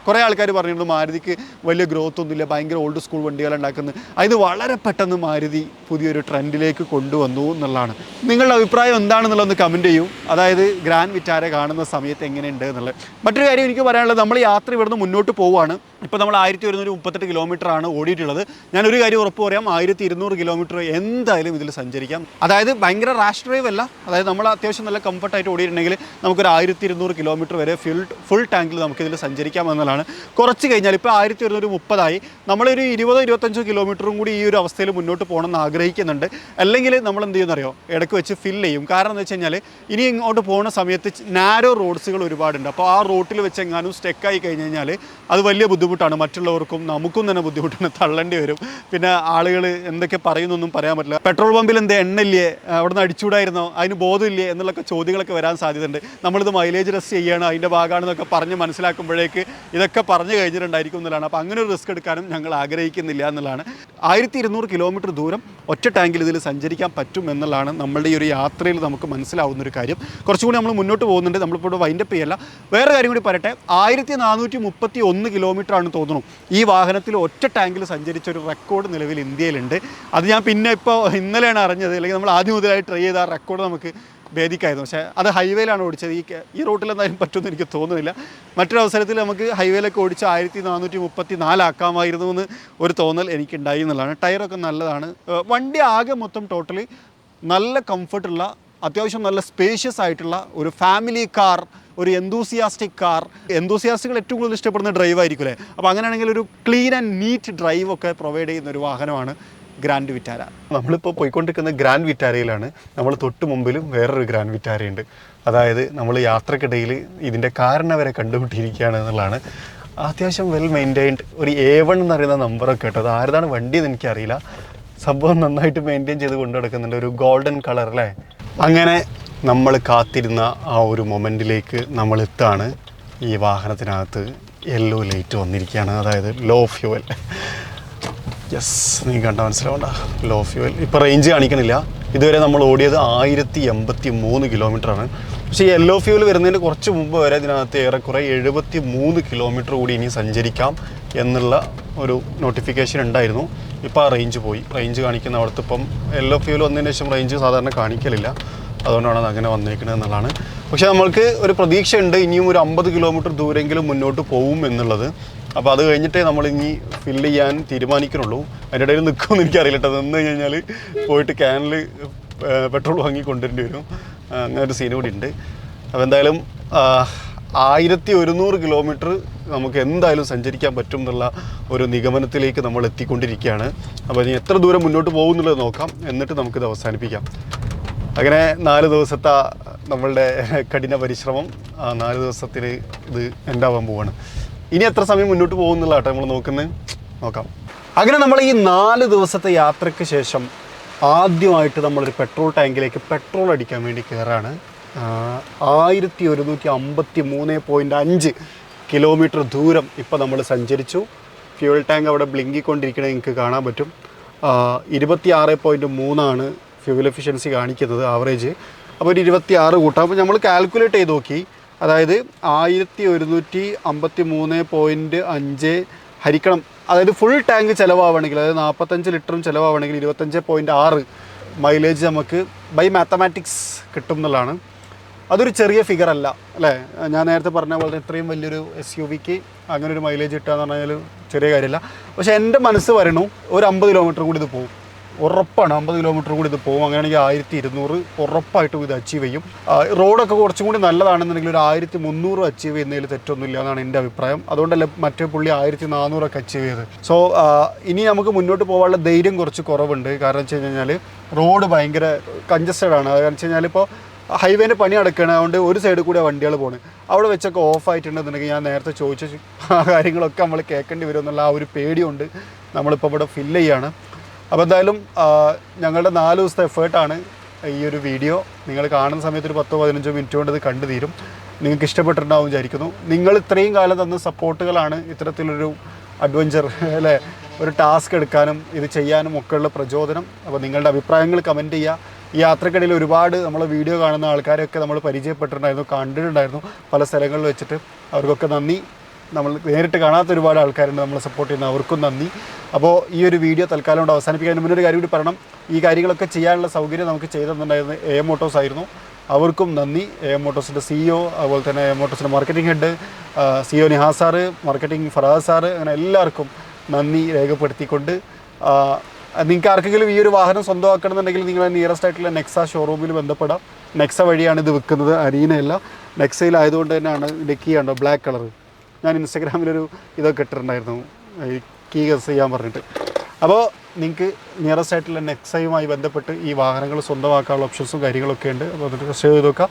കുറേ ആൾക്കാർ പറഞ്ഞിരുന്നു മാരുതിക്ക് വലിയ ഗ്രോത്ത് ഒന്നുമില്ല. ഭയങ്കര ഓൾഡ് സ്കൂൾ വണ്ടികൾ ഉണ്ടാക്കുന്നത്. അത് വളരെ പെട്ടെന്ന് മാരുതി പുതിയൊരു ട്രെൻഡിലേക്ക് കൊണ്ടുവന്നു എന്നുള്ളതാണ്. നിങ്ങളുടെ അഭിപ്രായം എന്താണെന്നുള്ളതൊന്ന് കമന്റ് ചെയ്യൂ. അതായത് ഗ്രാൻഡ് വിറ്റാര കാണുന്ന സമയത്ത് എങ്ങനെയുണ്ട് എന്നുള്ളത്. മറ്റൊരു കാര്യം എനിക്ക് പറയാനുള്ളത് നമ്മൾ യാത്ര ഇവിടുന്ന് മുന്നോട്ട് പോവുകയാണ് ഇപ്പോൾ നമ്മൾ ആയിരത്തി ഒരുന്നൂറ് മുപ്പത്തെട്ട് കിലോമീറ്റർ ആണ് ഓടിയിട്ടുള്ളത്. ഞാനൊരു കാര്യം ഉറപ്പ് പറയാം ആയിരത്തി ഇരുന്നൂറ് കിലോമീറ്റർ എന്തായാലും ഇതിൽ സഞ്ചരിക്കാം. അതായത് ഭയങ്കര റാഷ് ഡ്രൈവ് അല്ല. അതായത് നമ്മൾ അത്യാവശ്യം നല്ല കംഫർട്ടായിട്ട് ഓടിയിട്ടുണ്ടെങ്കിൽ നമുക്കൊരു ആയിരത്തി ഇരുന്നൂറ് കിലോമീറ്റർ വരെ ഫുൾ ഫുൾ ടാങ്കിൽ നമുക്കിതിൽ സഞ്ചരിക്കാം എന്നുള്ളതാണ് കുറച്ച് കഴിഞ്ഞാൽ ഇപ്പോൾ ആയിരത്തി ഒരുന്നൂറ് മുപ്പതായി. നമ്മളൊരു ഇരുപതോ ഇരുപത്തഞ്ചോ കിലോമീറ്ററും കൂടി ഈ ഒരു അവസ്ഥയിൽ മുന്നോട്ട് പോകണമെന്ന് ആഗ്രഹിക്കുന്നുണ്ട്. അല്ലെങ്കിൽ നമ്മൾ എന്ത് ചെയ്യുന്നറിയോ ഇടയ്ക്ക് വെച്ച് ഫില്ല് ചെയ്യും. കാരണം എന്ന് വെച്ച് കഴിഞ്ഞാൽ ഇനി പോകുന്ന സമയത്ത് നാരോ റോഡ്സുകൾ ഒരുപാടുണ്ട്. അപ്പോൾ ആ റോട്ടിൽ വെച്ച് എങ്ങാനും സ്റ്റെക്കായി കഴിഞ്ഞ് കഴിഞ്ഞാൽ അത് വലിയ ബുദ്ധിമുട്ടാണ്. മറ്റുള്ളവർക്കും നമുക്കും തന്നെ ബുദ്ധിമുട്ടാണ്. തള്ളേണ്ടി വരും. പിന്നെ ആളുകൾ എന്തൊക്കെ പറയുന്നൊന്നും പറയാൻ പറ്റില്ല. പെട്രോൾ പമ്പിൽ എന്ത് എണ്ണയില്ലേ? അവിടെ നിന്ന് അടിച്ചൂടായിരുന്നോ? അതിന് ബോധമില്ലേ? എന്നുള്ളൊക്കെ ചോദ്യങ്ങളൊക്കെ വരാൻ സാധ്യതയുണ്ട്. നമ്മളിത് മൈലേജ് ടെസ്റ്റ് ചെയ്യണം. അതിന്റെ ഭാഗമാണെന്നൊക്കെ പറഞ്ഞ് മനസ്സിലാക്കുമ്പോഴേക്ക് ഇതൊക്കെ പറഞ്ഞു കഴിഞ്ഞിട്ടുണ്ടായിരിക്കും എന്നുള്ളതാണ്. അപ്പോൾ അങ്ങനെ ഒരു റിസ്ക് എടുക്കാനും ഞങ്ങൾ ആഗ്രഹിക്കുന്നില്ല എന്നുള്ളതാണ്. ആയിരത്തി ഇരുന്നൂറ് കിലോമീറ്റർ ദൂരം ഒറ്റ ടാങ്കിൽ ഇതിൽ സഞ്ചരിക്കാൻ പറ്റും എന്നുള്ളതാണ് നമ്മളുടെ ഈ ഒരു യാത്രയിൽ നമുക്ക് മനസ്സിലാവുന്ന ഒരു കാര്യം. കുറച്ചും കൂടി നമ്മൾ മുന്നോട്ട് പോകുന്നുണ്ട്. നമ്മളിപ്പോൾ ഇവിടെ വൈൻഡപ്പ് ചെയ്യല്ല. വേറെ കാര്യം കൂടി പറയട്ടെ. ആയിരത്തി നാനൂറ്റി മുപ്പത്തി ഒന്ന് കിലോമീറ്റർ ആണ് തോന്നുന്നു. ഈ വാഹനത്തിൽ ഒറ്റ ടാങ്കിൽ സഞ്ചരിച്ച ഒരു റെക്കോർഡ് നിലവിൽ ഇന്ത്യയിലുണ്ട്. അത് ഞാൻ പിന്നെ ഇപ്പോൾ ഇന്നലെയാണ് അറിഞ്ഞത്. അല്ലെങ്കിൽ നമ്മൾ ആദ്യം മുതലായി ട്രൈ ചെയ്ത ആ റെക്കോർഡ് നമുക്ക് വേദിക്കായിരുന്നു പക്ഷേ അത് ഹൈവേയിലാണ് ഓടിച്ചത്. ഈ ഈ റൂട്ടിൽ എന്തായാലും പറ്റുമെന്ന് എനിക്ക് തോന്നുന്നില്ല. മറ്റൊരു അവസരത്തിൽ നമുക്ക് ഹൈവേയിലൊക്കെ ഓടിച്ച് ആയിരത്തി നാനൂറ്റി മുപ്പത്തി നാലാക്കാമായിരുന്നു എന്ന് ഒരു തോന്നൽ എനിക്കുണ്ടായി എന്നുള്ളതാണ്. ടയറൊക്കെ നല്ലതാണ്. വണ്ടി ആകെ മൊത്തം ടോട്ടലി നല്ല കംഫർട്ടുള്ള അത്യാവശ്യം നല്ല സ്പേഷ്യസ് ആയിട്ടുള്ള ഒരു ഫാമിലി കാർ ഒരു എന്തൂസിയാസ്റ്റിക് കാർ എന്തൂസിയാസ്റ്റുകൾ ഏറ്റവും കൂടുതൽ ഇഷ്ടപ്പെടുന്ന ഡ്രൈവ് ആയിരിക്കുമല്ലേ അപ്പോൾ അങ്ങനെയാണെങ്കിൽ ഒരു ക്ലീൻ ആൻഡ് നീറ്റ് ഡ്രൈവ് ഒക്കെ പ്രൊവൈഡ് ചെയ്യുന്ന ഒരു വാഹനമാണ് ഗ്രാൻഡ് വിറ്റാര നമ്മളിപ്പോൾ പോയിക്കൊണ്ടിരിക്കുന്ന ഗ്രാൻഡ് വിറ്റാരയിലാണ് നമ്മൾ തൊട്ട് മുമ്പിലും വേറൊരു ഗ്രാൻഡ് വിറ്റാരയുണ്ട് അതായത് നമ്മൾ യാത്രക്കിടയിൽ ഇതിന്റെ കാരണം വരെ കണ്ടുപിട്ടിരിക്കുകയാണ് എന്നുള്ളതാണ്. അത്യാവശ്യം വെൽ മെയിന്റൈൻഡ് ഒരു എ വൺ എന്ന് പറയുന്ന നമ്പറൊക്കെ കേട്ടോ. അത് ആരുതാണ് വണ്ടി എന്ന് എനിക്കറിയില്ല. സംഭവം നന്നായിട്ട് മെയിന്റെയിൻ ചെയ്ത് കൊണ്ടു നടക്കുന്നുണ്ട് ഒരു ഗോൾഡൻ കളർ അല്ലേ? അങ്ങനെ നമ്മൾ കാത്തിരുന്ന ആ ഒരു മൊമെന്റിലേക്ക് നമ്മൾ എത്താണ്. ഈ വാഹനത്തിനകത്ത് യെല്ലോ ലൈറ്റ് വന്നിരിക്കുകയാണ്. അതായത് ലോ ഫ്യൂവൽ യെസ് നീ കണ്ട മനസ്സിലാവണ്ട. ലോ ഫ്യൂവൽ ഇപ്പോൾ റേഞ്ച് കാണിക്കണില്ല. ഇതുവരെ നമ്മൾ ഓടിയത് ആയിരത്തി എൺപത്തി മൂന്ന് കിലോമീറ്റർ ആണ്. പക്ഷേ യെല്ലോ ഫ്യൂവൽ വരുന്നതിന് കുറച്ച് മുമ്പ് വരെ ഇതിനകത്ത് ഏറെക്കുറെ എഴുപത്തി മൂന്ന് കിലോമീറ്റർ കൂടി ഇനി സഞ്ചരിക്കാം എന്നുള്ള ഒരു നോട്ടിഫിക്കേഷൻ ഉണ്ടായിരുന്നു. ഇപ്പോൾ ആ റേഞ്ച് പോയി. റേഞ്ച് കാണിക്കുന്ന അവിടുത്തെ ഇപ്പം യെല്ലോ ഫ്യൂൽ വന്നതിന് ശേഷം റേഞ്ച് സാധാരണ കാണിക്കലില്ല. അതുകൊണ്ടാണ് അത് അങ്ങനെ വന്നിരിക്കുന്നത് എന്നുള്ളതാണ്. പക്ഷേ നമ്മൾക്ക് ഒരു പ്രതീക്ഷയുണ്ട് ഇനിയും ഒരു അമ്പത് കിലോമീറ്റർ ദൂരെങ്കിലും മുന്നോട്ട് പോകും എന്നുള്ളത്. അപ്പോൾ അത് കഴിഞ്ഞിട്ടേ നമ്മൾ ഇനി ഫില്ല് ചെയ്യാൻ തീരുമാനിക്കണുള്ളൂ അതിന്റെ ഇടയിൽ നിൽക്കുമെന്ന് എനിക്കറിയില്ല കേട്ടോ. നിന്ന് കഴിഞ്ഞാൽ പോയിട്ട് ക്യാനിൽ പെട്രോൾ വാങ്ങി കൊണ്ടുവരേണ്ടി വരും. അങ്ങനെ ഒരു സീൻ കൂടി ഉണ്ട്. അപ്പോൾ എന്തായാലും ആയിരത്തി ഒരുന്നൂറ് കിലോമീറ്റർ നമുക്ക് എന്തായാലും സഞ്ചരിക്കാൻ പറ്റും എന്നുള്ള ഒരു നിഗമനത്തിലേക്ക് നമ്മൾ എത്തിക്കൊണ്ടിരിക്കുകയാണ്. അപ്പോൾ ഇനി എത്ര ദൂരം മുന്നോട്ട് പോകും എന്നുള്ളത് നോക്കാം. എന്നിട്ട് നമുക്കിത് അവസാനിപ്പിക്കാം. അങ്ങനെ നാല് ദിവസത്തെ നമ്മളുടെ കഠിന പരിശ്രമം ആ നാല് ദിവസത്തിൽ ഇത് എൻഡാവാൻ പോവാണ്. ഇനി എത്ര സമയം മുന്നോട്ട് പോകുന്നുള്ള കേട്ടോ നമ്മൾ നോക്കുന്നത്. നോക്കാം. അങ്ങനെ നമ്മൾ ഈ നാല് ദിവസത്തെ യാത്രയ്ക്ക് ശേഷം ആദ്യമായിട്ട് നമ്മളൊരു പെട്രോൾ ടാങ്കിലേക്ക് പെട്രോൾ അടിക്കാൻ വേണ്ടി കയറാണ് ആയിരത്തി ഒരുന്നൂറ്റി അമ്പത്തി മൂന്ന് പോയിന്റ് അഞ്ച് കിലോമീറ്റർ ദൂരം ഇപ്പോൾ നമ്മൾ സഞ്ചരിച്ചു. ഫ്യൂൽ ടാങ്ക് അവിടെ ബ്ലിങ്കിക്കൊണ്ടിരിക്കണേ നിങ്ങൾക്ക് കാണാൻ പറ്റും. ഇരുപത്തി ആറ് പോയിന്റ് മൂന്നാണ് ഫ്യൂൽ എഫിഷ്യൻസി കാണിക്കുന്നത് ആവറേജ്. അപ്പോൾ ഒരു ഇരുപത്തി ആറ് കൂട്ടാം. അപ്പോൾ നമ്മൾ കാൽക്കുലേറ്റ് ചെയ്ത് നോക്കി. അതായത് ആയിരത്തി ഒരുന്നൂറ്റി അമ്പത്തി മൂന്ന് പോയിന്റ് അഞ്ച് ഹരിക്കണം. അതായത് ഫുൾ ടാങ്ക് ചിലവാവണമെങ്കിൽ അതായത് നാൽപ്പത്തഞ്ച് ലിറ്ററും ചിലവാവണമെങ്കിൽ ഇരുപത്തഞ്ച് പോയിന്റ് ആറ് മൈലേജ് നമുക്ക് ബൈ മാത്തമാറ്റിക്സ് കിട്ടും എന്നുള്ളതാണ്. അതൊരു ചെറിയ ഫിഗർ അല്ല അല്ലേ? ഞാൻ നേരത്തെ പറഞ്ഞ പോലെ ഇത്രയും വലിയൊരു എസ് യു വിക്ക് അങ്ങനെ ഒരു മൈലേജ് കിട്ടുക എന്ന് പറഞ്ഞാൽ ചെറിയ കാര്യമില്ല. പക്ഷെ എന്റെ മനസ്സ് വരണു ഒരു അമ്പത് കിലോമീറ്റർ കൂടി ഇത് പോകും ഉറപ്പാണ് അമ്പത് കിലോമീറ്റർ കൂടി ഇത് പോകും അങ്ങനെയാണെങ്കിൽ ആയിരത്തി ഇരുന്നൂറ് ഉറപ്പായിട്ടും ഇത് അച്ചീവ് ചെയ്യും. റോഡൊക്കെ കുറച്ചും കൂടി നല്ലതാണെന്നുണ്ടെങ്കിൽ ഒരു ആയിരത്തി മുന്നൂറ് അച്ചീവ് ചെയ്യുന്നതിൽ തെറ്റൊന്നുമില്ല എന്നാണ് എന്റെ അഭിപ്രായം. അതുകൊണ്ടല്ലേ മറ്റേ പുള്ളി ആയിരത്തി നാനൂറൊക്കെ അച്ചീവ് ചെയ്ത് സോ ഇനി നമുക്ക് മുന്നോട്ട് പോകാനുള്ള ധൈര്യം കുറച്ച് കുറവുണ്ട്. കാരണം വെച്ച് കഴിഞ്ഞാൽ റോഡ് ഭയങ്കര കഞ്ചസ്റ്റഡ് ആണ്. കാരണം വെച്ച് കഴിഞ്ഞാൽ ഇപ്പോൾ ഹൈവേന്റെ പണി നടക്കുകയാണ്. അതുകൊണ്ട് ഒരു സൈഡിൽ കൂടെ വണ്ടികൾ പോണ്. അവിടെ വെച്ചൊക്കെ ഓഫ് ആയിട്ടുണ്ടെന്നുണ്ടെങ്കിൽ ഞാൻ നേരത്തെ ചോദിച്ച ആ കാര്യങ്ങളൊക്കെ നമ്മൾ കേൾക്കേണ്ടി വരും എന്നുള്ള ആ ഒരു പേടിയുണ്ട്. നമ്മളിപ്പോൾ ഇവിടെ ഫില്ല് ചെയ്യാണ്. അപ്പോൾ എന്തായാലും ഞങ്ങളുടെ നാല് ദിവസത്തെ എഫേർട്ടാണ് ഈ ഒരു വീഡിയോ നിങ്ങൾ കാണുന്ന സമയത്ത് ഒരു പത്തോ പതിനഞ്ചോ മിനിറ്റ് കൊണ്ട് ഇത് കണ്ടു തീരും. നിങ്ങൾക്ക് ഇഷ്ടപ്പെട്ടിട്ടുണ്ടാവും വിചാരിക്കുന്നു. നിങ്ങൾ ഇത്രയും കാലം തന്ന സപ്പോർട്ടുകളാണ് ഇത്തരത്തിലൊരു അഡ്വഞ്ചർ അല്ലേ? ഒരു ടാസ്ക് എടുക്കാനും ഇത് ചെയ്യാനും ഒക്കെയുള്ള പ്രചോദനം. അപ്പോൾ നിങ്ങളുടെ അഭിപ്രായങ്ങൾ കമന്റ് ചെയ്യുക. യാത്രക്കിടയിൽ ഒരുപാട് നമ്മൾ വീഡിയോ കാണുന്ന ആൾക്കാരെയൊക്കെ നമ്മൾ പരിചയപ്പെട്ടിട്ടുണ്ടായിരുന്നു കണ്ടിട്ടുണ്ടായിരുന്നു. പല സ്ഥലങ്ങളിൽ വെച്ചിട്ട് അവർക്കൊക്കെ നന്ദി. നമ്മൾ നേരിട്ട് കാണാത്ത ഒരുപാട് ആൾക്കാരുണ്ട് നമ്മളെ സപ്പോർട്ട് ചെയ്യുന്ന അവർക്കും നന്ദി. അപ്പോൾ ഈ ഒരു വീഡിയോ തൽക്കാലം കൊണ്ട് അവസാനിപ്പിക്കാൻ മുന്നൊരു കാര്യം കൂടി പറയണം. ഈ കാര്യങ്ങളൊക്കെ ചെയ്യാനുള്ള സൗകര്യം നമുക്ക് ചെയ്തു തന്നിട്ടുണ്ടായിരുന്നത് എ മോട്ടോസ് ആയിരുന്നു. അവർക്കും നന്ദി. എ മോട്ടോസിന്റെ സിഇഒ അതുപോലെ തന്നെ A മോട്ടോസിന്റെ marketing head CEO Nihas sir marketing Faras sir അങ്ങനെ എല്ലാവർക്കും നന്ദി രേഖപ്പെടുത്തിക്കൊണ്ട് നിങ്ങൾക്ക് ആർക്കെങ്കിലും ഈ ഒരു വാഹനം സ്വന്തമാക്കണമെന്നുണ്ടെങ്കിൽ നിങ്ങൾ നിയറസ്റ്റ് ആയിട്ടുള്ള നെക്സ ഷോറൂമിൽ ബന്ധപ്പെടാം. നെക്സ വഴിയാണ് ഇത് വിൽക്കുന്നത് അരീനയല്ല. നെക്സയിലായതുകൊണ്ട് തന്നെയാണ് ഇതിന്റെ കീ ഉണ്ടോ ബ്ലാക്ക് കളർ ഞാൻ ഇൻസ്റ്റഗ്രാമിലൊരു ഇതൊക്കെ ഇട്ടിട്ടുണ്ടായിരുന്നു. കീ ഗസ് ചെയ്യാൻ പറഞ്ഞിട്ട്. അപ്പോൾ നിങ്ങൾക്ക് നിയറസ്റ്റ് ആയിട്ടുള്ള നെക്സയുമായി ബന്ധപ്പെട്ട് ഈ വാഹനങ്ങൾ സ്വന്തമാക്കാനുള്ള ഓപ്ഷൻസും കാര്യങ്ങളൊക്കെ ഉണ്ട്. അപ്പോൾ അതൊക്കെ ഷെയർ ചെയ്ത് നോക്കാം.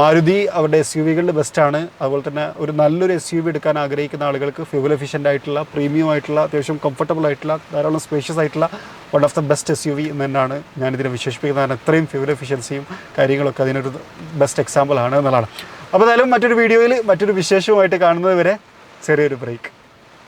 മാരുതി അവരുടെ എസ് യു വികളുടെ ബെസ്റ്റാണ് അതുപോലെ തന്നെ ഒരു നല്ലൊരു എസ് യു വി എടുക്കാൻ ആഗ്രഹിക്കുന്ന ആളുകൾക്ക് ഫ്യൂവൽ എഫിഷ്യന്റ് ആയിട്ടുള്ള പ്രീമിയം ആയിട്ടുള്ള അത്യാവശ്യം കംഫർട്ടബിൾ ആയിട്ടുള്ള ധാരാളം സ്പേഷ്യസ് ആയിട്ടുള്ള one of the best S U V എന്ന് തന്നെയാണ് ഞാനിതിനെ വിശേഷിപ്പിക്കുന്നത്. കാരണം അത്രയും ഫ്യൂവൽ എഫിഷ്യൻസിയും കാര്യങ്ങളൊക്കെ അതിനൊരു ബെസ്റ്റ് എക്സാമ്പിൾ ആണ് എന്നുള്ളതാണ്. അപ്പോൾ എന്തായാലും മറ്റൊരു വീഡിയോയിൽ മറ്റൊരു വിശേഷവുമായിട്ട് കാണുന്നത് വരെ ചെറിയൊരു ബ്രേക്ക്